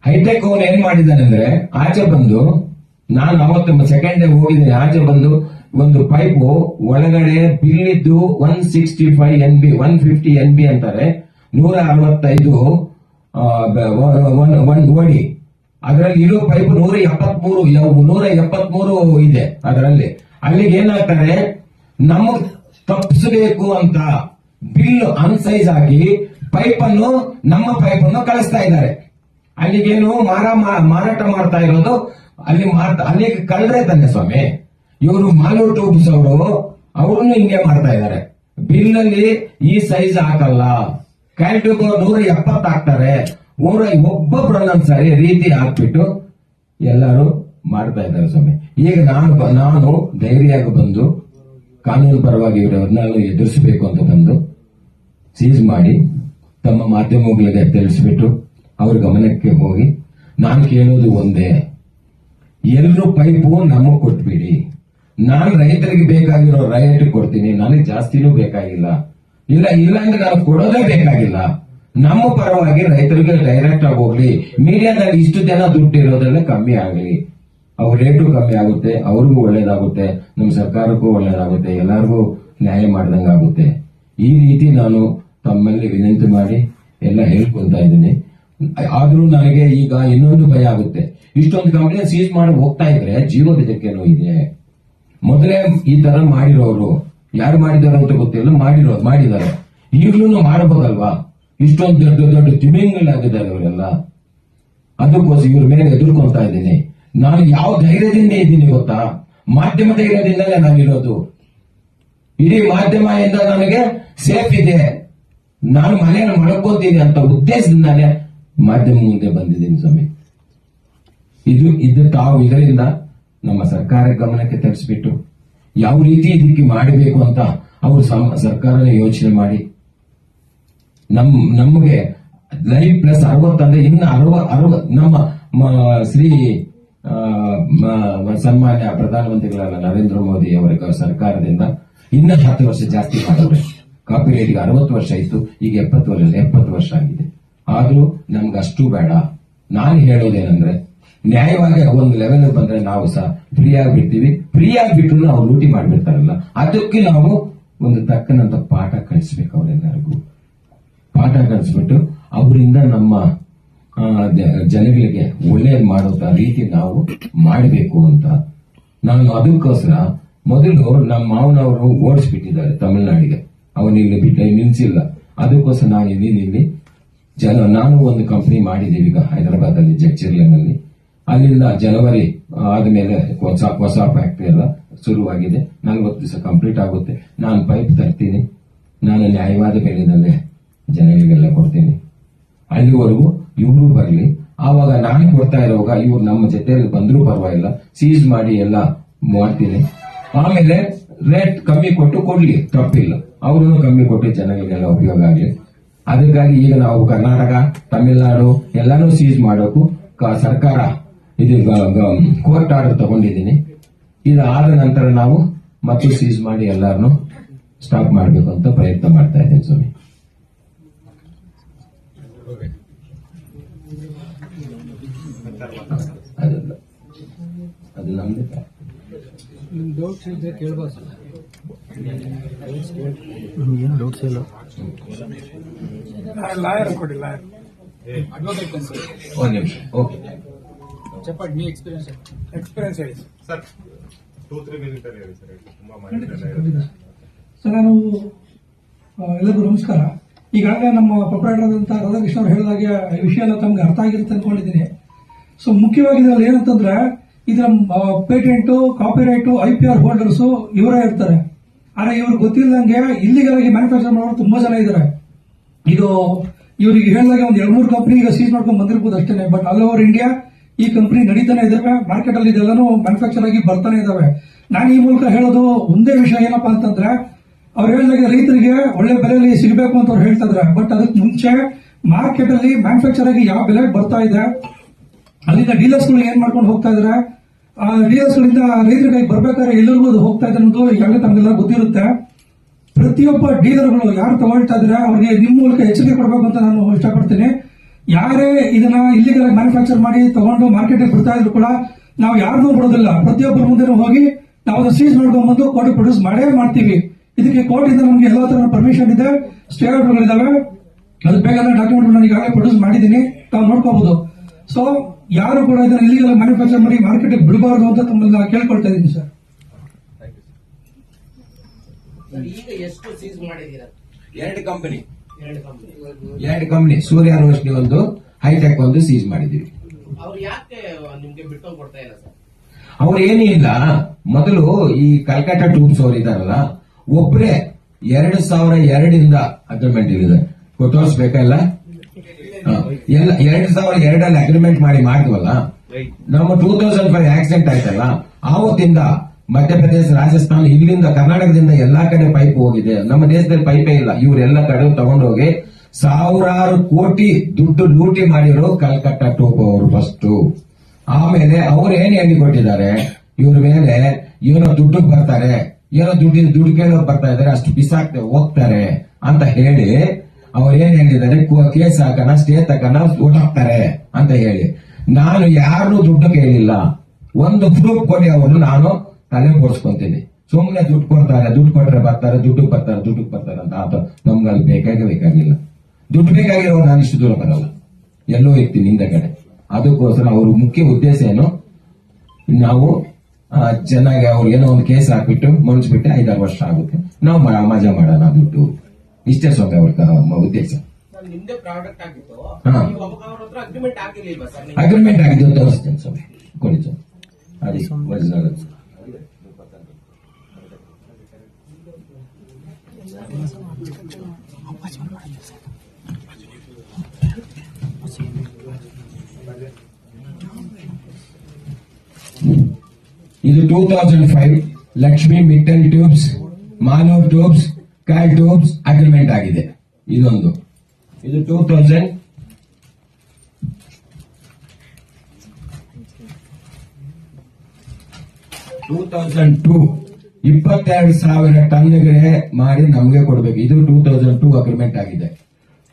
ಹೈಟೆಕ್ ಅವನು ಏನ್ ಮಾಡಿದ್ದಾರೆ ಅಂದ್ರೆ ಆಚೆ ಬಂದು, ನಾನು ಅವತ್ತು ಸೆಕೆಂಡ್ ಡೇ ಹೋಗಿದ್ದೀನಿ, ಆಚೆ ಬಂದು ಒಂದು ಪೈಪು ಒಳಗಡೆ ಬಿಲ್ಲಿದ್ದು one sixty five N B one fifty N B ಅಂತಾರೆ ನೂರ ಅರವತ್ತೈದು ಒನ್ ಓಡಿ. ಅದರಲ್ಲಿ ಇರೋ ಪೈಪ್ ನೂರ ಎಪ್ಪತ್ಮೂರು ನೂರ ಎಪ್ಪತ್ಮೂರು ಇದೆ ಅದರಲ್ಲಿ. ಅಲ್ಲಿಗೆ ಏನಾಗ್ತಾರೆ? ನಮಗ್ ತಪ್ಪಿಸಬೇಕು ಅಂತ ಬಿಲ್ ಅನ್ಸೈಜ್ ಆಗಿ ಪೈಪ್ ಅನ್ನು ನಮ್ಮ ಪೈಪ್ ಅನ್ನು ಕಳಿಸ್ತಾ ಇದ್ದಾರೆ. ಅಲ್ಲಿಗೇನು ಮಾರಾ ಮಾರಾಟ ಮಾಡ್ತಾ ಇರೋದು? ಅಲ್ಲಿ ಮಾರ್ತಾ, ಅಲ್ಲಿಗೆ ಕಳ್ರೆ ತಾನೆ ಸ್ವಾಮಿ. ಇವರು ಮಾಲೂರ್ ಟೂಬ್ಸ್ ಅವರು, ಅವರನ್ನು ಹಿಂಗೆ ಮಾಡ್ತಾ ಇದ್ದಾರೆ. ಬಿಲ್ ಅಲ್ಲಿ ಈ ಸೈಜ್ ಹಾಕಲ್ಲ. ಕ್ಯಾಲ್ ಟ್ಯೂಬ್ ನೂರ ಎಪ್ಪತ್ತು ಹಾಕ್ತಾರೆ. ಊರ ಒಬ್ಬೊಬ್ಬರನ್ನೊಂದ್ ಸರಿ ರೀತಿ ಹಾಕ್ಬಿಟ್ಟು ಎಲ್ಲರೂ ಮಾಡ್ತಾ ಇದ್ದಾರೆ ಸ್ವಾಮಿ. ಈಗ ನಾನು ನಾನು ಧೈರ್ಯವಾಗಿ ಬಂದು, ಕಾನೂನು ಪರವಾಗಿ ಇವರನ್ನ ಎದುರಿಸಬೇಕು ಅಂತ ಬಂದು ಸೀಸ್ ಮಾಡಿ, ತಮ್ಮ ಮಾಧ್ಯಮಗಳಿಗೆ ತಿಳಿಸ್ಬಿಟ್ಟು ಅವ್ರ ಗಮನಕ್ಕೆ ಹೋಗಿ, ನಾನು ಕೇಳೋದು ಒಂದೇ. ಎಲ್ಲರೂ ಪೈಪು ನಮಗ್ ಕೊಟ್ಬಿಡಿ. ನಾನು ರೈತರಿಗೆ ಬೇಕಾಗಿರೋ ರೈಟ್ ಕೊಡ್ತೀನಿ. ನನಗೆ ಜಾಸ್ತಿನೂ ಬೇಕಾಗಿಲ್ಲ. ಇಲ್ಲ ಇಲ್ಲ ಅಂದ್ರೆ ನಾನು ಕೊಡೋದೇ ಬೇಕಾಗಿಲ್ಲ. ನಮ್ಮ ಪರವಾಗಿ ರೈತರಿಗೆ ಡೈರೆಕ್ಟ್ ಆಗಿ ಹೋಗ್ಲಿ. ಮೀಡಿಯಾದಲ್ಲಿ ಇಷ್ಟು ಜನ ದುಡ್ಡು ಇರೋದ್ರಲ್ಲೇ ಕಮ್ಮಿ ಆಗಲಿ. ಅವ್ರ ರೇಟು ಕಮ್ಮಿ ಆಗುತ್ತೆ, ಅವ್ರಿಗೂ ಒಳ್ಳೇದಾಗುತ್ತೆ ನಮ್ಮ ಸರ್ಕಾರಕ್ಕೂ ಒಳ್ಳೇದಾಗುತ್ತೆ, ಎಲ್ಲರಿಗೂ ನ್ಯಾಯ ಮಾಡ್ದಂಗಾಗುತ್ತೆ ಈ ರೀತಿ ನಾನು ತಮ್ಮಲ್ಲಿ ವಿನಂತಿ ಮಾಡಿ ಎಲ್ಲ ಹೇಳ್ಕೊಂತ ಇದ್ದೀನಿ. ಆದ್ರೂ ನನಗೆ ಈಗ ಇನ್ನೊಂದು ಭಯ ಆಗುತ್ತೆ. ಇಷ್ಟೊಂದು ಕಂಪ್ಲೇಂಟ್ ಸೀಸ್ ಮಾಡಿ ಹೋಗ್ತಾ ಇದ್ರೆ ಜೀವ ಇದಕ್ಕೇನೋ ಇದೆ ಮೊದಲೇ ಈ ತರ ಮಾಡಿರೋರು, ಯಾರು ಮಾಡಿದಾರೆ ಅಂತ ಗೊತ್ತಿಲ್ಲ ಮಾಡಿರೋ ಮಾಡಿದ್ದಾರೆ. ಈಗಲೂ ಮಾಡಬಹುದಲ್ವಾ? ಇಷ್ಟೊಂದು ದೊಡ್ಡ ದೊಡ್ಡ ತಿಮಿಂಗಳಾಗಿದ್ದಾರೆ ಅವರೆಲ್ಲ. ಅದಕ್ಕೋಸ್ಕರ ಇವ್ರ ಮೇಲೆ ಎದುರ್ಕೊಂತಾ ಇದ್ದೀನಿ. ನಾನು ಯಾವ ಧೈರ್ಯದಿಂದ ಇದ್ದೀನಿ ಗೊತ್ತಾ? ಮಾಧ್ಯಮ ಧೈರ್ಯದಿಂದಲೇ ನಾನಿರೋದು. ಇಡೀ ಮಾಧ್ಯಮ ಇಂದ ನನಗೆ ಸೇಫ್ ಇದೆ. ನಾನು ಮನೆಯನ್ನು ಮಡ್ಕೋತೀನಿ ಅಂತ ಉದ್ದೇಶದಿಂದಾನೇ ಮಾಧ್ಯಮ ಮುಂದೆ ಬಂದಿದ್ದೀನಿ ಸ್ವಾಮಿ. ಇದು ಇದು ತಾವು ಇದರಿಂದ ನಮ್ಮ ಸರ್ಕಾರ ಗಮನಕ್ಕೆ ತರಿಸ್ಬಿಟ್ಟು ಯಾವ ರೀತಿ ಇದಕ್ಕೆ ಮಾಡಬೇಕು ಅಂತ ಅವರು ಸರ್ಕಾರನ ಯೋಚನೆ ಮಾಡಿ. ನಮ್, ನಮಗೆ ಲೈವ್ ಪ್ಲಸ್ ಅರವತ್ತಂದ್ರೆ ಇನ್ನು ಅರವ ಅರವ, ನಮ್ಮ ಶ್ರೀ ಸನ್ಮಾನ್ಯ ಪ್ರಧಾನಮಂತ್ರಿಗಳಾದ ನರೇಂದ್ರ ಮೋದಿ ಅವರ ಸರ್ಕಾರದಿಂದ ಇನ್ನ ಹತ್ತು ವರ್ಷ ಜಾಸ್ತಿ ಮಾಡಿದ್ರೆ ಕಾಪಿ ರೇಟ್ಗೆ ಅರವತ್ತು ವರ್ಷ ಇತ್ತು, ಈಗ ಎಪ್ಪತ್ತು ವರ್ಷ ಎಪ್ಪತ್ತು ವರ್ಷ ಆಗಿದೆ. ಆದ್ರೂ ನಮ್ಗೆ ಅಷ್ಟು ಬೇಡ. ನಾನು ಹೇಳೋದೇನಂದ್ರೆ ನ್ಯಾಯವಾಗಿ ಒಂದು ಲೆವೆಲ್ ಬಂದ್ರೆ ನಾವು ಸಹ ಫ್ರೀ ಆಗಿಬಿಡ್ತೀವಿ ಫ್ರೀ ಆಗಿಬಿಟ್ರು ಅವ್ರು ಲೂಟಿ ಮಾಡ್ಬಿಡ್ತಾರಲ್ಲ. ಅದಕ್ಕೆ ನಾವು ಒಂದು ತಕ್ಕನಂತ ಪಾಠ ಕಲಿಸ್ಬೇಕು ಅವರೆಲ್ಲರಿಗೂ. ಪಾಠ ಕಲಿಸ್ಬಿಟ್ಟು ಅವರಿಂದ ನಮ್ಮ ಜನಗಳಿಗೆ ಒಳ್ಳೇದು ಮಾಡುವಂತ ರೀತಿ ನಾವು ಮಾಡಬೇಕು ಅಂತ. ನಾನು ಅದಕ್ಕೋಸ್ಕರ ಮೊದಲು ನಮ್ಮ ಮಾವನವರು ಓಡಿಸ್ಬಿಟ್ಟಿದ್ದಾರೆ ತಮಿಳುನಾಡಿಗೆ. ಅವನು ಇಲ್ಲಿ ಬಿಟ್ಟು ನಿಲ್ಸಿಲ್ಲ. ಅದಕ್ಕೋಸ್ಕರ ನಾನು ಇಲ್ಲಿ ಜನ, ನಾನು ಒಂದು ಕಂಪನಿ ಮಾಡಿದ್ದೀವಿ ಈಗ ಹೈದರಾಬಾದ್ ಅಲ್ಲಿ ಜಗ್ಚಿರ್ಲೆನಲ್ಲಿ ಅಲ್ಲಿಂದ ಜನವರಿ ಆದಮೇಲೆ ಹೊಸ ಹೊಸ ಫ್ಯಾಕ್ಟರಿ ಎಲ್ಲ ಶುರುವಾಗಿದೆ. ನಲ್ವತ್ತು ದಿವಸ ಕಂಪ್ಲೀಟ್ ಆಗುತ್ತೆ. ನಾನು ಪೈಪ್ ತರ್ತೀನಿ. ನಾನು ನ್ಯಾಯವಾದ ಬೆಲೆದಲ್ಲೇ ಜನಗಳಿಗೆಲ್ಲ ಕೊಡ್ತೀನಿ. ಅಲ್ಲಿವರೆಗೂ ಇವರು ಬರಲಿ. ಆವಾಗ ನಾನು ಕೊಡ್ತಾ ಇರುವಾಗ ಇವ್ರು ನಮ್ಮ ಜೊತೆಯಲ್ಲಿ ಬಂದರೂ ಪರವಾಗಿಲ್ಲ. ಸೀಸ್ ಮಾಡಿ ಎಲ್ಲ ಮಾಡ್ತೀನಿ. ಆಮೇಲೆ ರೇಟ್ ಕಮ್ಮಿ ಕೊಟ್ಟು ಕೊಡ್ಲಿ. ತಪ್ಪಿಲ್ಲ. ಅವರು ಕಮ್ಮಿ ಕೊಟ್ಟು ಜನಗಳಿಗೆಲ್ಲ ಉಪಯೋಗ ಆಗಲಿ. ಅದಕ್ಕಾಗಿ ಈಗ ನಾವು ಕರ್ನಾಟಕ, ತಮಿಳುನಾಡು ಎಲ್ಲಾನು ಸೀಸ್ ಮಾಡೋಕು ಕ- ಸರ್ಕಾರ ಇದು ಕೋರ್ಟ್ ಆರ್ಡರ್ ತಗೊಂಡಿದ್ದೀನಿ. ಇದು ಆದ ನಂತರ ನಾವು ಮತ್ತೆ ಸೀಸ್ ಮಾಡಿ ಎಲ್ಲಾರನು ಸ್ಟಾಪ್ ಮಾಡಬೇಕು ಅಂತ ಪ್ರಯತ್ನ ಮಾಡ್ತಾ ಇದ್ದೇನೆ ಸ್ವಾಮಿ. ಅದು ನಮ್ದು ನಿಮ್ ಡೌಟ್ಸ್ ಇದ್ರೆ ಕೇಳ್ಬೋದು ಸರ್ ಏನು ಡೌಟ್ಸ್ ಇಲ್ಲ ಲಾಯರ್ ಕೊಡಿ ಲಾಯರ್ ಒಂದು ನಿಮಿಷ ಓಕೆ చెప్పండి మీ ఎక్స్పీరియన్స్ ఎక్స్పీరియన్స్ ಹೇಳಿ ಸರ್ ಟೂ ತ್ರೀ ಮಿನಿಟ್ ಅಲ್ಲಿ ಹೇಳಿ ಸರ್ ತುಂಬಾ ಮಾಹಿತಿ ಎಲ್ಲ ಇರುತ್ತೆ ಸರ್ ನಾನು ಆ, ಎಲ್ಲರಿಗೂ ನಮಸ್ಕಾರ ಈಗಾಗಲೇ ನಮ್ಮ ಪ್ರೊಪರೇಟರ್ ರಾಧಾಕೃಷ್ಣ ಅವರು ಹೇಳಿದಾಗೆ ಈ ವಿಷಯ ಎಲ್ಲ ತಮ್ಗೆ ಅರ್ಥ ಆಗಿರುತ್ತೆ ಅನ್ಕೊಂಡಿದ್ದೀನಿ ಸೊ ಮುಖ್ಯವಾಗಿ ಇದರಲ್ಲಿ ಏನಂತಂದ್ರೆ ಇದರ patent copyright I P R holders ಇವರೇ ಇರ್ತಾರೆ ಆದ್ರೆ ಇವ್ರಿಗೆ ಗೊತ್ತಿಲ್ಲದಂಗೆ ಇಲ್ಲಿಗಲ್ ಆಗಿ ಮ್ಯಾನುಫ್ಯಾಕ್ಚರ್ ಮಾಡೋರು ತುಂಬಾ ಜನ ಇದ್ದಾರೆ ಇದು ಇವ್ರಿಗೆ ಹೇಳಿದಾಗ ಒಂದು ಎರಡು ಮೂರು ಕಂಪನಿ ಈಗ ಸೀಸ್ ಮಾಡ್ಕೊಂಡು ಬಂದಿರ್ಬೋದು ಅಷ್ಟೇ ಬಟ್ ಆಲ್ ಓವರ್ ಇಂಡಿಯಾ ಈ ಕಂಪನಿ ನಡೀತಾನೆ ಇದಾವೆ ಮಾರ್ಕೆಟ್ ಅಲ್ಲಿ ಇದೆಲ್ಲಾನು ಮ್ಯಾನುಫ್ಯಾಕ್ಚರ್ ಆಗಿ ಬರ್ತಾನೆ ಇದಾವೆ. ನಾನು ಈ ಮೂಲಕ ಹೇಳೋದು ಒಂದೇ ವಿಷಯ ಏನಪ್ಪಾ ಅಂತಂದ್ರೆ, ಅವ್ರು ಹೇಳಿದಾಗ ರೈತರಿಗೆ ಒಳ್ಳೆ ಬೆಲೆಯಲ್ಲಿ ಸಿಗಬೇಕು ಅಂತ ಅವ್ರು ಹೇಳ್ತಾ ಬಟ್ ಅದಕ್ಕೆ ಮುಂಚೆ ಮಾರ್ಕೆಟ್ ಅಲ್ಲಿ ಮ್ಯಾನುಫ್ಯಾಕ್ಚರ್ ಆಗಿ ಯಾವ ಬೆಲೆ ಬರ್ತಾ ಇದೆ ಅಲ್ಲಿಂದ ಡೀಲರ್ಸ್ಗಳು ಏನ್ ಮಾಡ್ಕೊಂಡು ಹೋಗ್ತಾ ಇದಾರೆ, ಆ ಡೀಲರ್ಸ್ ಗಳಿಂದ ರೈತರಿಗೆ ಬರ್ಬೇಕಾದ್ರೆ ಎಲ್ಲರಿಗೂ ಅದು ಹೋಗ್ತಾ ಇದೆ ಅನ್ನೋದು ಈಗಾಗಲೇ ತಮಗೆಲ್ಲ ಗೊತ್ತಿರುತ್ತೆ. ಪ್ರತಿಯೊಬ್ಬ ಡೀಲರ್ಗಳು ಯಾರು ತಗೊಳ್ತಾ ಇದ್ರೆ, ಅವ್ರಿಗೆ ನಿಮ್ಮ ಮೂಲಕ ಎಚ್ಚರಿಕೆ ಕೊಡಬೇಕು ಅಂತ ನಾನು ಇಷ್ಟಪಡ್ತೀನಿ. ಯಾರೇ ಇದನ್ನ ಇಲ್ಲಿಗಲ್ ಮ್ಯಾನುಫ್ಯಾಕ್ಚರ್ ಮಾಡಿ ತಗೊಂಡು ಮಾರ್ಕೆಟ್ ಬಿಡ್ತಾ ಇದ್ರು ಕೂಡ ನಾವು ಯಾರನ್ನೂ ಬಿಡೋದಿಲ್ಲ. ಪ್ರತಿಯೊಬ್ಬರ ಮುಂದೆ ಹೋಗಿ ನಾವು ಅದನ್ನ ಸೀಸ್ ಮಾಡ್ಕೊಂಡ್ಬಂದು ಕೋರ್ಟ್ ಪ್ರೊಡ್ಯೂಸ್ ಮಾಡೇ ಮಾಡ್ತೀವಿ. ಇದಕ್ಕೆ ಕೋರ್ಟ್ ಇಂದ ನಮ್ಗೆ ಎಲ್ಲ ತರ ಪರ್ಮಿಷನ್ ಇದೆ. ಸ್ಟೇ ಇದಾವೆ. ಅದು ಬೇಕಾದ ಡಾಕ್ಯುಮೆಂಟ್ ನಾನು ಈಗಾಗಲೇ ಪ್ರೊಡ್ಯೂಸ್ ಮಾಡಿದ್ದೀನಿ. ತಾವು ನೋಡ್ಕೋಬಹುದು ಸೊ ಯಾರು ಕೂಡ ಇದನ್ನ ಇಲ್ಲಿಗಲ್ ಮ್ಯಾನುಫ್ಯಾಕ್ಚರ್ ಮಾಡಿ ಮಾರ್ಕೆಟ್ ಬಿಡಬಾರ್ದು ಅಂತ ತಮ್ಮನ್ನ ಕೇಳ್ಕೊಳ್ತಾ ಇದ್ದೀನಿ ಸರ್ ಸರ್, ಈಗ ಎಷ್ಟು ಸೀಸ್ ಮಾಡಿದ್ದೀರಾ? ಎರಡು ಕಂಪನಿ ಎರಡು ಕಂಪನಿ ಸೂರ್ಯ ರೋಶ್ನಿ ಒಂದು ಹೈಟೆಕ್ ಒಂದು ಸೀಸ್ ಮಾಡಿದೀವಿ ಅವ್ರು ಯಾಕೆ ನಿಮ್ಗೆ ಬಿಟ್ಕೊಂಡು ಕೊಡ್ತಾ ಇಲ್ಲ ಸರ್? ಅವ್ರು ಏನೂ ಇಲ್ಲ ಮೊದಲು ಈ ಕಲ್ಕಟ್ಟ ಟೂಬ್ಸ್ ಅವರು ಇದಾರಲ್ಲ ಒಬ್ರೇ ಎರಡು ಸಾವಿರ ಎರಡರಿಂದ ಅಗ್ರಿಮೆಂಟ್ ಇದೆ ಕೊಟ್ಟೋರ್ಸ್ಬೇಕಲ್ಲ. ಎಲ್ಲ? ಎರಡು ಸಾವಿರ ಎರಡಲ್ಲಿ ಅಗ್ರಿಮೆಂಟ್ ಮಾಡಿ ಮಾಡಿದ್ವಲ್ಲ ನಮ್ಮ ಟೂ ತೌಸಂಡ್ ಫೈವ್ ಆಕ್ಸಿಡೆಂಟ್ ಆಯ್ತಲ್ಲ ಆವತ್ತಿಂದ ಮಧ್ಯಪ್ರದೇಶ ರಾಜಸ್ಥಾನ, ಇಲ್ಲಿಂದ ಕರ್ನಾಟಕದಿಂದ ಎಲ್ಲಾ ಕಡೆ ಪೈಪ್ ಹೋಗಿದೆ. ನಮ್ಮ ದೇಶದಲ್ಲಿ ಪೈಪೇ ಇಲ್ಲ. ಇವರೆಲ್ಲ ಕಡೆ ತಗೊಂಡೋಗಿ ಸಾವಿರಾರು ಕೋಟಿ ದುಡ್ಡು ಲೂಟಿ ಮಾಡಿರೋ ಕಲ್ಕಟ್ಟ ಟೋಪ್ ಅವರು ಫಸ್ಟ್ ಆಮೇಲೆ ಅವ್ರು ಏನ್ ಹೇಳಿ ಕೊಟ್ಟಿದ್ದಾರೆ? ಇವ್ರ ಮೇಲೆ ಏನೋ ದುಡ್ಡು ಬರ್ತಾರೆ. ಏನೋ ದುಡ್ಡಿನ ದುಡ್ಡು ಬರ್ತಾ ಇದಾರೆ ಅಷ್ಟು ಬಿಸಾಕ್ತೆ ಹೋಗ್ತಾರೆ ಅಂತ ಹೇಳಿ ಅವ್ರು ಏನ್ ಹೇಳಿದ್ದಾರೆ? ಕೇಸ್ ಹಾಕಣ ಸ್ಟೇ ತಕನ ಓಡಾಕ್ತಾರೆ ಅಂತ ಹೇಳಿ. ನಾನು ಯಾರು ದುಡ್ಡು ಕೇಳಿಲ್ಲ. ಒಂದು ಪ್ರೂಫ್ ಕೊಡಿ ಅವರು ನಾನು ತಲೆ ಬೋಡ್ಸ್ಕೊಂತೀನಿ ಸುಮ್ಮನೆ ದುಡ್ಡು ಕೊಡ್ತಾರೆ ದುಡ್ಡು ಕೊಟ್ರೆ ಬರ್ತಾರೆ ದುಡ್ಡು ಬರ್ತಾರೆ ದುಡ್ಡು ಬರ್ತಾರೆ ಅಂತ ಆತ ನಮ್ಗೆ ಅಲ್ಲಿ ಬೇಕಾಗೇ ಬೇಕಾಗಿಲ್ಲ. ದುಡ್ಡು ಬೇಕಾಗಿರೋ ನಾನು ಇಷ್ಟು ದೂರ ಬರಲ್ಲ. ಎಲ್ಲೋ ಇರ್ತೀನಿ ಹಿಂದಗಡೆ. ಅದಕ್ಕೋಸ್ಕರ ಅವ್ರ ಮುಖ್ಯ ಉದ್ದೇಶ ಏನು? ನಾವು ಚೆನ್ನಾಗಿ ಅವ್ರು ಏನೋ ಒಂದು ಕೇಸ್ ಹಾಕ್ಬಿಟ್ಟು ಮುನ್ಸ್ಬಿಟ್ಟೆ ಐದಾರು ವರ್ಷ ಆಗುತ್ತೆ. ನಾವು ಮಜಾ ಮಾಡೋಣ ದುಡ್ಡು ಇಷ್ಟೇ ಸ್ವಾಮಿ ಅವ್ರ ಉದ್ದೇಶ? ಅಗ್ರಿಮೆಂಟ್ ಆಗಿದ್ದು ತೋರಿಸ್ತೇನೆ ಸ್ವಾಮಿ. ಕೊಡಿ ಸ್ವಾಮಿ. ಅದೇ ಒರಿಜಿನಲ್ ಇದು two thousand five Lakshmi Mittal tubes Manoor tubes ಕಾಲ್ ಟ್ಯೂಬ್ಸ್ ಅಗ್ರಿಮೆಂಟ್ ಆಗಿದೆ. ಇದೊಂದು. ಇದು two thousand two thousand two ಇಪ್ಪತ್ತೆರಡು ಸಾವಿರ ಟನ್ಗೆ ಮಾಡಿ ನಮಗೆ ಕೊಡಬೇಕು. ಇದು ಟೂ ತೌಸಂಡ್ ಟೂ ಅಗ್ರಿಮೆಂಟ್ ಆಗಿದೆ.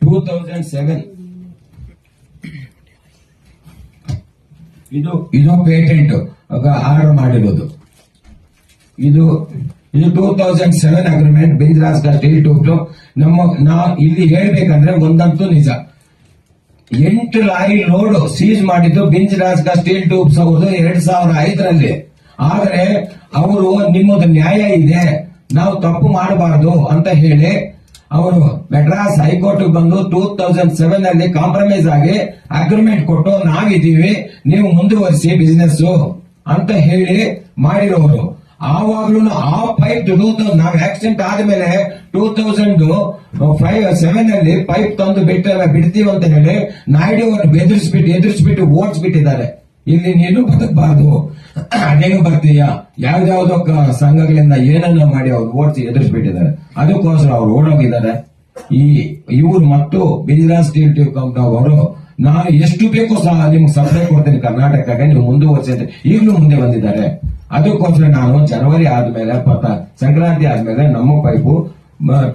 ಟೂ ತೌಸಂಡ್ ಸೆವೆನ್ ಇದು ಇದು ಪೇಟೆಂಟ್. ಆರ್ಡರ್ ಮಾಡಿರೋದು. ಇದು ಇದು two thousand seven agreement Bindras steel tube ನಮ್ಮ, ನಾ ಇಲ್ಲಿ ಹೇಳ್ಬೇಕಂದ್ರೆ ಒಂದಂತೂ ನಿಜ. ಎಂಟು ಲಾರಿ ಲೋಡ್ ಸೀಸ್ ಮಾಡಿದ್ದು ಬಿಂಜ್ ರಾಜ್ಗ ಸ್ಟೀಲ್ ಟ್ಯೂಬ್ಸ್ ಅವ್ರದ್ದು ಎರಡ್ ಸಾವಿರ ಐದರಲ್ಲಿ. ಆದ್ರೆ ಅವರು ನಿಮ್ಮದು ನ್ಯಾಯ ಇದೆ, ನಾವು ತಪ್ಪು ಮಾಡಬಾರದು ಅಂತ ಹೇಳಿ ಅವರು ಮೆಡ್ರಾಸ್ ಹೈಕೋರ್ಟ್ ಬಂದು ಟೂ ತೌಸಂಡ್ ಸೆವೆನ್ ಅಲ್ಲಿ ಕಾಂಪ್ರಮೈಸ್ ಆಗಿ ಅಗ್ರಿಮೆಂಟ್ ಕೊಟ್ಟು, ನಾವಿದ್ದೀವಿ, ನೀವು ಮುಂದುವರಿಸಿ ಬಿಸಿನೆಸ್ ಅಂತ ಹೇಳಿ ಮಾಡಿರೋರು. ಆವಾಗ್ಲೂ ಆ ಪೈಪ್ ಟೂ ತೌಸಂಡ್ ನಾವು ಆಕ್ಸಿಡೆಂಟ್ ಆದ್ಮೇಲೆ ಟೂ ತೌಸಂಡ್ ಫೈವ್ ಸೆವೆನ್ ಅಲ್ಲಿ ಪೈಪ್ ತಂದು ಬಿಟ್ಟ, ಬಿಡ್ತೀವಿ ಅಂತ ಹೇಳಿ ನಾಯ್ಡು ಅವರು ಬೆದರಿಸ್ಬಿಟ್ಟು, ಎದುರಿಸ್ಬಿಟ್ಟು, ಓಡಿಸ್ಬಿಟ್ಟಿದ್ದಾರೆ. ಇಲ್ಲಿ ನೀನು ಬದುಕಬಾರ್ದು ನೀನು ಬರ್ತೀಯ? ಯಾವ್ದಾವ್ದೋ ಸಂಘಗಳಿಂದ ಏನನ್ನ ಮಾಡಿ ಅವ್ರು ಓಡಿಸಿ ಎದುರಿಸ್ಬಿಟ್ಟಿದ್ದಾರೆ. ಅದಕ್ಕೋಸ್ಕರ ಅವ್ರು ಓಡೋಗಿದ್ದಾರೆ. ಈ ಇವ್ರು ಮತ್ತು ಬಿಜಿರಾಜ್ ಸ್ಟೀಲ್ ಟ್ಯೂಬ್ ಕಂಪ್ನಿ ಅವರು, ನಾನು ಎಷ್ಟು ಬೇಕೋ ಸಹ ನಿಮ್ಗೆ ಸಪ್ಲೈ ಕೊಡ್ತೀನಿ ಕರ್ನಾಟಕಕ್ಕೆ, ನೀವು ಮುಂದುವರಿಸಿ ಈಗಲೂ ಮುಂದೆ ಬಂದಿದ್ದಾರೆ. ಅದಕ್ಕೋಸ್ಕರ ನಾನು ಜನವರಿ ಆದ್ಮೇಲೆ ಸಂಕ್ರಾಂತಿ ಆದ್ಮೇಲೆ ನಮ್ಮ ಪೈಪು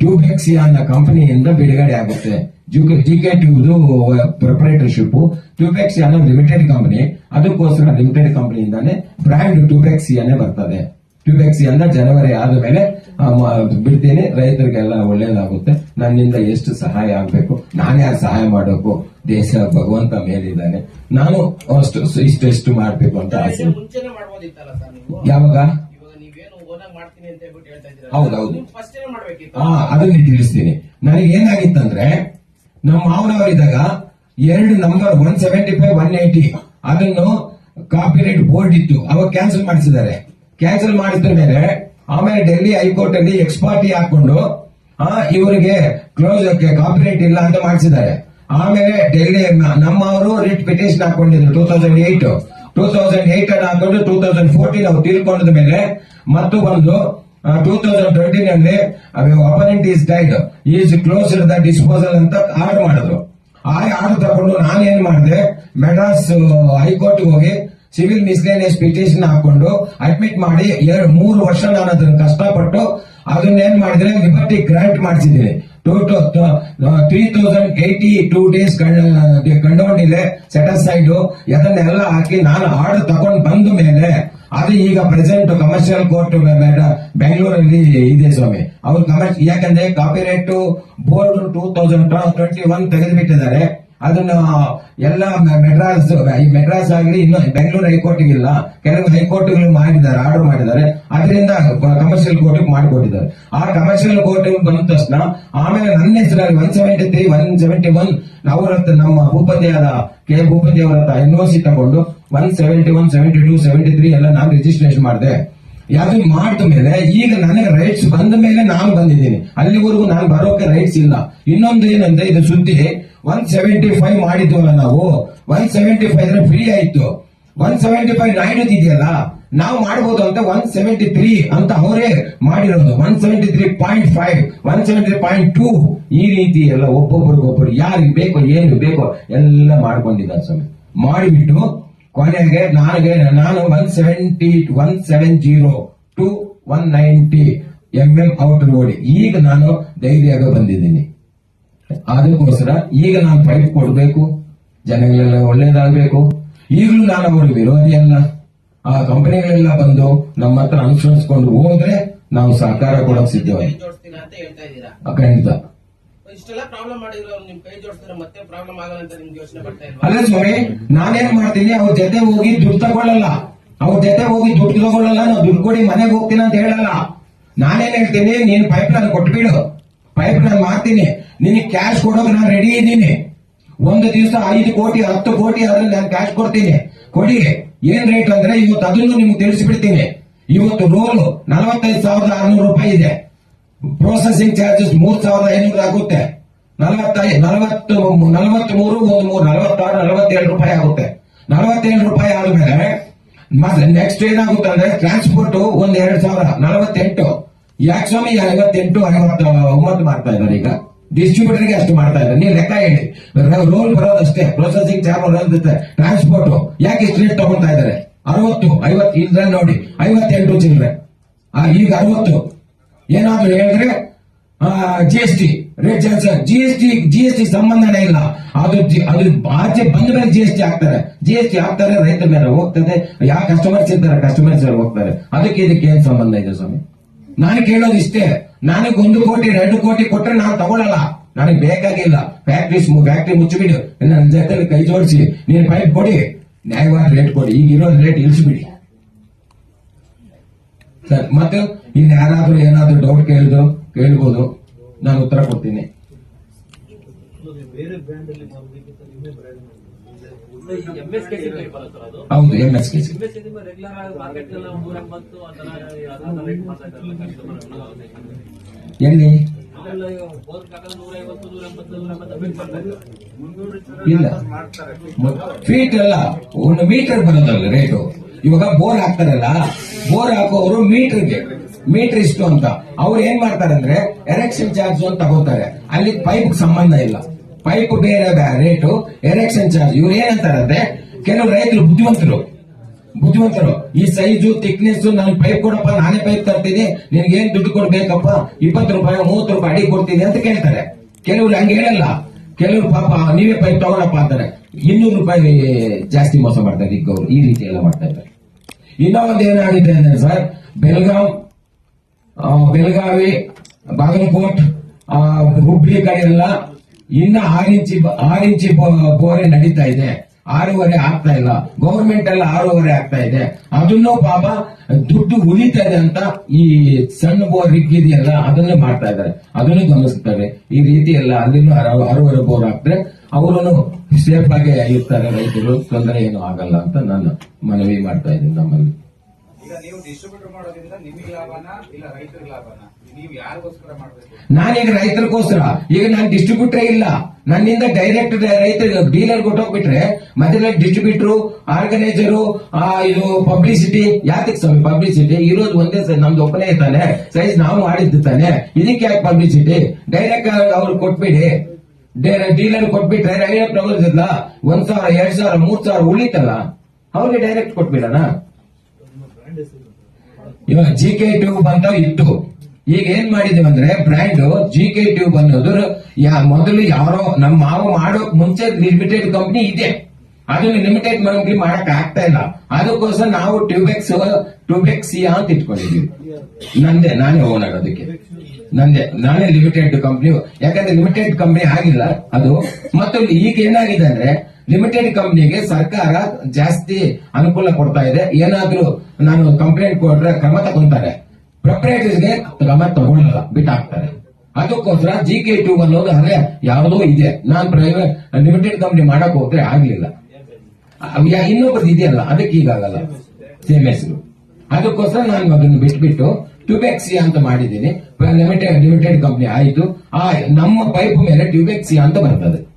ಟ್ಯೂಬೆಕ್ಸಿ ಅನ್ನೋ ಕಂಪನಿಯಿಂದ ಬಿಡುಗಡೆ ಆಗುತ್ತೆ. ಜಿ ಕೆ ಟ್ಯೂಬ್ದು ಪ್ರೊಪರೇಟರ್ಶಿಪ್ ಟ್ಯೂಬೆಕ್ಸಿ ಅನ್ನೋ ಲಿಮಿಟೆಡ್ ಕಂಪನಿ ಅದಕ್ಕೋಸ್ಕರ ಲಿಮಿಟೆಡ್ ಕಂಪನಿಯಿಂದಾನೆ ಬ್ರ್ಯಾಂಡ್ ಟ್ಯೂಬೆಕ್ಸಿ ಅನ್ನೇ ಬರ್ತದೆ. ಟ್ಯೂಬೆಕ್ಸಿ ಅಂತ ಜನವರಿ ಆದ ಮೇಲೆ ಬಿಡ್ತೀನಿ. ರೈತರಿಗೆಲ್ಲ ಒಳ್ಳೇದಾಗುತ್ತೆ. ನನ್ನಿಂದ ಎಷ್ಟು ಸಹಾಯ ಆಗ್ಬೇಕು? ನಾನೇ ಯಾರು ಸಹಾಯ ಮಾಡಬೇಕು ದೇಶ ಭಗವಂತ ಮೇಲಿದ್ದಾನೆ. ನಾನು ಅಷ್ಟು ಇಷ್ಟು ಎಷ್ಟು ಮಾಡ್ಬೇಕು ಅಂತ ಆಸೆ. ಯಾವಾಗ? ಹೌದೌದು. ಹಾ ಅದನ್ನ ತಿಳಿಸ್ತೀನಿ. ನನಗೆ ಏನಾಗಿತ್ತಂದ್ರೆ ನಮ್ಮ ಮಾವನವರಿದ್ದಾಗ ಎರಡು number one seventy five one eighty ಅದನ್ನು ಕಾಪಿರೈಟ್ ಬೋರ್ಡ್ ಇತ್ತು. ಅವಾಗ ಕ್ಯಾನ್ಸಲ್ ಮಾಡಿಸಿದ್ದಾರೆ. ಕ್ಯಾನ್ಸಲ್ ಮಾಡಿದ ಮೇಲೆ ಆಮೇಲೆ ಡೆಲ್ಲಿ ಹೈಕೋರ್ಟ್ ಅಲ್ಲಿ ಎಕ್ಸ್ಪಾರ್ಟಿ ಹಾಕೊಂಡು ಆ, ಇವರಿಗೆ ಕ್ಲೋಸ್ ಕಾಪಿರೈಟ್ ಇಲ್ಲ ಅಂತ ಮಾಡಿಸಿದ್ದಾರೆ. ಆಮೇಲೆ ಡೆಲ್ಲಿ ನಮ್ಮವರು writ petition ಹಾಕೊಂಡಿದ್ರು two thousand eight two thousand eight ಅನ್ನು ಹಾಕೊಂಡು ಟೂ ತೌಸಂಡ್ ಫೋರ್ಟೀನ್ ಅವ್ರು ತೀರ್ಕೊಂಡ ಮೇಲೆ ಮತ್ತು ಬಂದು ಟೂ ತೌಸಂಡ್ ಟ್ವೆಂಟಿನಲ್ಲಿ ನಲ್ಲಿ opponent is died is close the disposal ಅಂತ ಆರ್ಡರ್ ಮಾಡಿದ್ರು. ಆ ಆರ್ಡರ್ ತಗೊಂಡು ಏನು ಮಾಡಿದೆ? ಮೆಡ್ರಾಸ್ ಹೈಕೋರ್ಟ್ ಹೋಗಿ ಸಿವಿಲ್ ಮಿಸ್ಲೇನಿಯಸ್ ಪಿಟಿಷನ್ ಹಾಕೊಂಡು ಅಡ್ಮಿಟ್ ಮಾಡಿ ಎರಡು, ಮೂರು ವರ್ಷ ನಾನು ಅದನ್ನ ಕಷ್ಟಪಟ್ಟು ಅದನ್ನೇನ್ ಮಾಡಿದ್ರೆ liberty grant ಮಾಡಿಸಿದ್ದೀನಿ. Two three thousand eighty two days ಕಂಡೌಂಡಿದೆ set aside ಅದನ್ನೆಲ್ಲ ಹಾಕಿ ನಾನು ಆರ್ಡರ್ ತಗೊಂಡು ಬಂದ ಮೇಲೆ ಅದು ಈಗ ಪ್ರೆಸೆಂಟ್ ಕಮರ್ಷಿಯಲ್ ಕೋರ್ಟ್ ಬೆಂಗಳೂರಲ್ಲಿ ಇದೆ ಸ್ವಾಮಿ. ಅವ್ರು ಕಮರ್ಷಿಯಲ್ ಯಾಕಂದ್ರೆ copyright board two thousand twenty one ತೆಗೆದುಬಿಟ್ಟಿದ್ದಾರೆ. ಅದನ್ನ ಎಲ್ಲ ಮೆಡ್ರಾಸ್ ಈ ಮೆಡ್ರಾಸ್ ಆಗಲಿ ಇನ್ನು ಬೆಂಗಳೂರು ಹೈಕೋರ್ಟ್ ಇಲ್ಲ. ಕೆಲವು ಹೈಕೋರ್ಟ್ ಮಾಡಿದ್ದಾರೆ, ಆರ್ಡರ್ ಮಾಡಿದ್ದಾರೆ. ಅದರಿಂದ ಕಮರ್ಷಿಯಲ್ ಕೋರ್ಟ್ ಮಾಡಿಕೊಟ್ಟಿದ್ದಾರೆ. ಆ ಕಮರ್ಷಿಯಲ್ ಕೋರ್ಟ್ ಬಂದ ತಕ್ಷಣ, ಆಮೇಲೆ ನನ್ನ ಹೆಸರಲ್ಲಿ one seventy three one seventy one ನವರತ್ ನಮ್ಮ ಭೂಪತಿಯಾದ ಕೆ ಭೂಪತಿ ಅವರ ಎನ್ ಎನ್ ಸಿ ತಗೊಂಡು one seventy one seventy two seventy three ಎಲ್ಲ ನಾನು ರಿಜಿಸ್ಟ್ರೇಷನ್ ಮಾಡಿದೆ. ಅದು ಮಾಡಿದ ಮೇಲೆ ಈಗ ನನಗೆ ರೈಟ್ಸ್ ಬಂದ ಮೇಲೆ ನಾನು ಬಂದಿದ್ದೀನಿ. ಅಲ್ಲಿವರೆಗೂ ನಾನು ಬರೋಕೆ ರೈಟ್ಸ್ ಇಲ್ಲ. ಇನ್ನೊಂದು ಏನಂದ್ರೆ, ಇದು ಸುದ್ದಿ ಒನ್ ಸೆವೆಂಟಿ ಫೈವ್ ಮಾಡಿದ್ವಲ್ಲ ನಾವು. ಒನ್ ಸೆವೆಂಟಿ ಫೈವ್ ಫ್ರೀ ಆಯ್ತು. ಒನ್ ಸೆವೆಂಟಿ ಫೈವ್ ನಾಯ್ಡು ಇದೆಯಲ್ಲ ನಾವು ಮಾಡಬಹುದು ಅಂತ ಒನ್ ಸೆವೆಂಟಿ ತ್ರೀ ಅಂತ ಅವರೇ ಮಾಡಿರೋದು. One seventy three point five one seventy point two ಈ ರೀತಿ ಎಲ್ಲ ಒಬ್ಬೊಬ್ಬರಿಗೊಬ್ಬರು ಯಾರಿಗೆ ಬೇಕೋ, ಏನು ಬೇಕೋ ಎಲ್ಲ ಮಾಡ್ಕೊಂಡಿದ್ದಾರೆ ಸ್ವಾಮಿ. ಮಾಡಿಬಿಟ್ಟು ಕೊನೆಗೆ ನನಗೆ ನಾನು one seventy one seven zero two one ninety M M out road ಈಗ ನಾನು ಧೈರ್ಯಾಗ ಬಂದಿದ್ದೀನಿ. ಅದಕ್ಕೋಸ್ಕರ ಈಗ ನಾನು ಫೈಟ್ ಕೊಡಬೇಕು. ಜನಗಳೆಲ್ಲ ಒಳ್ಳೇದಾಗಬೇಕು. ಈಗಲೂ ನಾನು ಅವರು ವಿರೋಧಿ ಅಲ್ಲ ಆ ಕಂಪನಿಗಳೆಲ್ಲ ಬಂದು ನಮ್ಮ ಹತ್ರ ಅನುಸರಿಸ್ಕೊಂಡು ಹೋದ್ರೆ ನಾವು ಸಹಕಾರ ಕೊಡಕ್ ಸಿದ್ಧವಾಗಿ ಖಂಡಿತ. ಇಷ್ಟೆಲ್ಲ ಪ್ರಾಬ್ಲಮ್ ಅಲ್ಲ ಸ್ವಾಮಿ, ನಾನೇನ್ ಮಾಡ್ತೀನಿ? ಅವ್ರ ಜೊತೆ ಹೋಗಿ ದುಡ್ಡು ತಗೊಳ್ಳಲ್ಲ ಅವ್ರ ಜೊತೆ ಹೋಗಿ ದುಡ್ಡು ತಗೊಳ್ಳಲ್ಲ ನಾವು ದುಡ್ಡು ಕೊಡಿ, ಮನೆಗೆ ಹೋಗ್ತೀನಿ ಅಂತ ಹೇಳಲ್ಲ. ನಾನೇನ್ ಹೇಳ್ತೀನಿ? ನೀನ್ ಪೈಪ್ ನಾನು ಕೊಟ್ಬಿಡು ಪೈಪ್ ನಾನು ಮಾಡ್ತೀನಿ ನಿನಗೆ ಕ್ಯಾಶ್ ಕೊಡೋಕೆ ನಾನು ರೆಡಿ ಇದ್ದೀನಿ. ಒಂದು ದಿವಸ ಐದು ಕೋಟಿ, ಹತ್ತು ಕೋಟಿ ಅದ್ರಲ್ಲಿ ನಾನು ಕ್ಯಾಶ್ ಕೊಡ್ತೀನಿ. ಕೊಡಿ. ಏನ್ ರೇಟ್ ಅಂದ್ರೆ ಇವತ್ತು ಅದನ್ನು ನಿಮ್ಗೆ ತಿಳಿಸ್ಬಿಡ್ತೀನಿ. ಇವತ್ತು ರೋಲು ನಲವತ್ತೈದು ಸಾವಿರದ ಆರ್ನೂರು ರೂಪಾಯಿ ಇದೆ. ಪ್ರೊಸೆಸಿಂಗ್ ಚಾರ್ಜಸ್ ಮೂರ್ ಸಾವಿರದ ಐನೂರು ಆಗುತ್ತೆ. ನಲವತ್ತೈದು ನಲವತ್ತು ನಲವತ್ತಾರು ನಲವತ್ತೇಳು ರೂಪಾಯಿ ಆಗುತ್ತೆ. ನಲವತ್ತೇಳು ರೂಪಾಯಿ ಆದ್ಮೇಲೆ ಮತ್ತೆ ನೆಕ್ಸ್ಟ್ ಏನಾಗುತ್ತೆ ಅಂದ್ರೆ ಟ್ರಾನ್ಸ್ಪೋರ್ಟ್ ಒಂದ್ ಎರಡ್ ಸಾವಿರ ನಲವತ್ತೆಂಟು. ಯಾಕೆ ಸ್ವಾಮಿ ಐವತ್ತೆಂಟು ಐವತ್ತ ಒಂಬತ್ತು ಮಾಡ್ತಾ ಇದ್ದಾರೆ ಈಗ? ಡಿಸ್ಟ್ರಿಬ್ಯೂಟರ್ಗೆ ಅಷ್ಟು ಮಾಡ್ತಾ ಇದ್ದಾರೆ. ನೀವು ಲೆಕ್ಕ ಹೇಳಿ. ರೋಲ್ ಬರೋದಷ್ಟೇ ಪ್ರೊಸೆಸಿಂಗ್ ಚಾರ್ಜ್ ಬರೋದಷ್ಟೇ ಟ್ರಾನ್ಸ್ಪೋರ್ಟ್ ಯಾಕೆ ಇಷ್ಟು ರೇಟ್ ತಗೊಳ್ತಾ ಇದ್ದಾರೆ? ಅರವತ್ತು, ಐವತ್ತು ಇದ್ರಲ್ಲಿ ನೋಡಿ. ಐವತ್ತೆಂಟು ಚಿಲ್ಲರೆ ಈಗ ಅರವತ್ತು. ಏನಾದ್ರು ಹೇಳಿದ್ರೆ ಜಿ ಎಸ್ ಟಿ ರೇಟ್ ಜಾಸ್ತಿ G S T G S T ಸಂಬಂಧನೇ ಇಲ್ಲ. ಅದು ಅದು ಆಚೆ ಬಂದ ಮೇಲೆ ಜಿ ಎಸ್ ಟಿ ಹಾಕ್ತಾರೆ. ಜಿ ಎಸ್ ಟಿ ಹಾಕ್ತಾರೆ, ರೈತ ಮೇಲೆ ಹೋಗ್ತದೆ. ಯಾವ ಕಸ್ಟಮರ್ಸ್ ಇರ್ತಾರೆ ಕಸ್ಟಮರ್ಸ್ ಹೋಗ್ತಾರೆ. ಅದಕ್ಕೆ ಇದಕ್ಕೆ ಏನ್ ಸಂಬಂಧ ಇದೆ ಸ್ವಾಮಿ? ನಾನು ಕೇಳೋದು ಇಷ್ಟೇ. ನನಗೆ ಒಂದು ಕೋಟಿ, ಎರಡು ಕೋಟಿ ಕೊಟ್ಟರೆ ನಾನು ತಗೊಳ್ಳಲ್ಲ ನನಗೆ ಬೇಕಾಗಿಲ್ಲ. ಫ್ಯಾಕ್ಟ್ರೀಸ್ ಫ್ಯಾಕ್ಟ್ರಿ ಮುಚ್ಚಿಬಿಡು. ನನ್ನ ಜೊತೆ ಕೈ ಜೋಡಿಸಿ. ನೀನು ಪೈಪ್ ಕೊಡಿ. ನ್ಯಾಯವಾದ ರೇಟ್ ಕೊಡಿ. ಈಗ ಇರೋ ರೇಟ್ ಇಳಿಸ್ಬಿಡಿ. ಸರ್, ಮತ್ತೆ? ಇನ್ನು ಯಾರಾದ್ರೂ ಏನಾದ್ರೂ ಡೌಟ್ ಕೇಳಿದ್ರು ಕೇಳ್ಬೋದು. ನಾನು ಉತ್ತರ ಕೊಡ್ತೀನಿ. ಹೌದು ಎಂ ಎಸ್ ಕೆ ಎಲ್ಲ? ಇಲ್ಲ. ಫೀಟ್ ಅಲ್ಲ ಒಂದು ಮೀಟರ್ ಬರೋದಲ್ಲ ರೇಟು ಇವಾಗ ಬೋರ್ ಹಾಕ್ತಾರಲ್ಲ ಬೋರ್ ಹಾಕೋರು ಮೀಟರ್ಗೆ ಮೀಟರ್ ಇಷ್ಟು ಅಂತ. ಅವ್ರು ಏನ್ ಮಾಡ್ತಾರೆ ಅಂದ್ರೆ ಎರೆಕ್ಷನ್ ಚಾರ್ಜ್ ಅಂತ ತಗೋತಾರೆ. ಅಲ್ಲಿ ಪೈಪ್ ಸಂಬಂಧ ಇಲ್ಲ. ಪೈಪ್ ಬೇರೆ ರೇಟು ಎರೆಕ್ಷನ್ ಚಾರ್ಜ್ ಇವ್ರು ಏನಂತಾರಂದ್ರೆ ಕೆಲವು ರೈತರು ಬುದ್ಧಿವಂತರು. ಬುದ್ಧಿವಂತರು ಈ ಸೈಜು ಥಿಕ್ನೆಸ್ ನಾನು ಪೈಪ್ ಕೊಡಪ್ಪ ನಾನೇ ಪೈಪ್ ತರ್ತೀನಿ. ನಿನ್ಗೆ ಏನ್ ದುಡ್ಡು ಕೊಡ್ಬೇಕಪ್ಪ? ಇಪ್ಪತ್ತು ರೂಪಾಯಿ ಮೂವತ್ತು ರೂಪಾಯಿ ಅಡಿ ಕೊಡ್ತೀನಿ ಅಂತ ಕೇಳ್ತಾರೆ. ಕೆಲವ್ರು ಹಂಗೆ ಹೇಳಲ್ಲ. ಕೆಲವರು ಪಾಪ ನೀವೇ ಪೈಪ್ ತಗೊಳಪ್ಪ ಅಂತಾರೆ. ಇನ್ನೂರು ರೂಪಾಯಿ ಜಾಸ್ತಿ ಮೋಸ ಮಾಡ್ತಾರೆ ಈ ರೀತಿ ಎಲ್ಲ ಮಾಡ್ತಾ ಇದ್ದಾರೆ. ಇನ್ನೊಂದು ಏನಾಗಿದೆ ಅಂದ್ರೆ ಸರ್ ಬೆಳಗಾಂ ಆ, ಬೆಳಗಾವಿ, ಬಾಗಲಕೋಟ್ ಹುಬ್ಳಿ ಕಡೆ ಎಲ್ಲ ಇನ್ನ ಆರ್ ಇಂಚಿ ಆರು ಇಂಚಿ ಬೋರೆ ನಡೀತಾ ಇದೆ. ಆರೂವರೆ ಆಗ್ತಾ ಇಲ್ಲ. ಗೌರ್ಮೆಂಟ್ ಎಲ್ಲ ಆರೂವರೆ ಆಗ್ತಾ ಇದೆ. ಅದನ್ನು ಪಾಪ ದುಡ್ಡು ಉಳಿತಾ ಇದೆ ಅಂತ ಈ ಸಣ್ಣ ಬೋರ್ ಇದೆಯಲ್ಲ ಅದನ್ನು ಮಾಡ್ತಾ ಇದ್ದಾರೆ. ಅದನ್ನು ಗಮನಿಸ್ತಾರೆ ಈ ರೀತಿ ಎಲ್ಲ ಅಲ್ಲಿನೂ ಆರು- ಆರೂವರೆ ಬೋರ್ ಆಗ್ತಾರೆ ಅವರನ್ನು ಸೇಫ್ ಆಗಿ ಇರ್ತಾರೆ ರೈತರು. ತೊಂದರೆ ಏನು ಆಗಲ್ಲ ಅಂತ ನಾನು ಮನವಿ ಮಾಡ್ತಾ ಇದ್ದೀನಿ ನಮ್ಮಲ್ಲಿ. ನಾನೀಗ ರೈತರಿಗೋಸ್ಕರ. ಈಗ ನಾನು ಡಿಸ್ಟ್ರಿಬ್ಯೂಟರ್ ಇಲ್ಲ. ನನ್ನಿಂದ ಡೈರೆಕ್ಟ್ ರೈತರಿಗೆ ಡೀಲರ್ ಕೊಟ್ಟೋಗ್ಬಿಟ್ರೆ ಮತ್ತೆ ಡಿಸ್ಟ್ರಿಬ್ಯೂಟರ್ ಆರ್ಗನೈಸರು ಇದು ಪಬ್ಲಿಸಿಟಿ ಯಾತಕ್ಕೆ ಸ್ವಾಮಿ ಪಬ್ಲಿಸಿಟಿ ಇರೋದು ಒಂದೇ ನಮ್ದು ಒಬ್ಬನೇ ತಾನೆ ಸೈಜ್ ನಾವು ಮಾಡಿದ್ದು ತಾನೆ. ಇದಕ್ಕೆ ಯಾಕೆ ಪಬ್ಲಿಸಿಟಿ ಡೈರೆಕ್ಟ್ ಅವ್ರು ಕೊಟ್ಬಿಡಿ. ಡೀಲರ್ ಕೊಟ್ಬಿಟ್ರೆ ತಗೋದಿಲ್ಲ ಒಂದ್ ಸಾವಿರ, ಎರಡ್ ಸಾವಿರ, ಮೂರ್ ಸಾವಿರ ಉಳಿತಲ್ಲ? ಅವ್ರಿಗೆ ಡೈರೆಕ್ಟ್ ಕೊಟ್ಬಿಡೋಣ. ಇವಾಗ ಜಿ ಕೆ ಟ್ಯೂಬ್ ಅಂತ ಇತ್ತು. ಈಗ ಏನ್ ಮಾಡಿದೀವಿ ಅಂದ್ರೆ ಬ್ರ್ಯಾಂಡ್ ಜಿ ಕೆ ಟ್ಯೂಬ್ ಯಾ- ಮೊದಲು ಯಾರೋ ನಮ್ಮ ಮಾವ ಮಾಡೋ ಮುಂಚೆ ಲಿಮಿಟೆಡ್ ಕಂಪ್ನಿ ಇದೆ. ಅದನ್ನ ಲಿಮಿಟೆಡ್ ಕಂಪ್ನಿ ಮಾಡಕ್ ಆಗ್ತಾ ಇಲ್ಲ. ಅದಕ್ಕೋಸ್ಕರ ನಾವು ಟ್ಯೂಬೆಕ್ಸ್ ಟ್ಯೂಬೆಕ್ಸ್ ಅಂತ ಇಟ್ಕೊಂಡಿದ್ವಿ. ನಂದೆ, ನಾನೇ ಓನರ್ ಅದಕ್ಕೆ. ನಂದೆ, ನಾನೇ ಲಿಮಿಟೆಡ್ ಕಂಪ್ನಿ ಯಾಕಂದ್ರೆ ಲಿಮಿಟೆಡ್ ಕಂಪ್ನಿ ಆಗಿಲ್ಲ ಅದು. ಮತ್ತು ಈಗ ಏನಾಗಿದೆ ಅಂದ್ರೆ ಲಿಮಿಟೆಡ್ ಕಂಪ್ನಿಗೆ ಸರ್ಕಾರ ಜಾಸ್ತಿ ಅನುಕೂಲ ಕೊಡ್ತಾ ಇದೆ. ಏನಾದ್ರೂ ನಾನು ಕಂಪ್ಲೇಂಟ್ ಕೊಟ್ರೆ ಕ್ರಮ ತಗೊಂತಾರೆ. ಪ್ರೊಪ್ರೈಟರ್ಸ್ಗೆ ಕ್ರಮ ತಗೊಳ್ಳಲ್ಲ ಬಿಟ್ಟಾಕ್ತಾರೆ ಅದಕ್ಕೋಸ್ಕರ ಜಿ ಕೆ ಟು ಅನ್ನೋದು ಅದೇ ಯಾವುದೋ ಇದೆ. ನಾನು ಪ್ರೈವೇಟ್ ಲಿಮಿಟೆಡ್ ಕಂಪ್ನಿ ಮಾಡಕ್ ಹೋದ್ರೆ ಆಗ್ಲಿಲ್ಲ. ಇನ್ನೊಬ್ರದ್ದು ಇದೆಯಲ್ಲ, ಅದಕ್ಕೆ ಈಗಾಗಲ್ಲ ಸೇಮ್ ಹೆಸರು ಅದಕ್ಕೋಸ್ಕರ ನಾನು ಅದನ್ನು ಬಿಟ್ಬಿಟ್ಟು ಟ್ಯೂಬೆಕ್ಸಿಯಾ ಅಂತ ಮಾಡಿದ್ದೀನಿ. ಲಿಮಿಟೆಡ್ ಲಿಮಿಟೆಡ್ ಕಂಪ್ನಿ ಆಯಿತು. ಆ, ನಮ್ಮ ಪೈಪ್ ಮೇಲೆ ಟ್ಯೂಬೆಕ್ಸಿಯಾ ಅಂತ ಬರ್ತದೆ.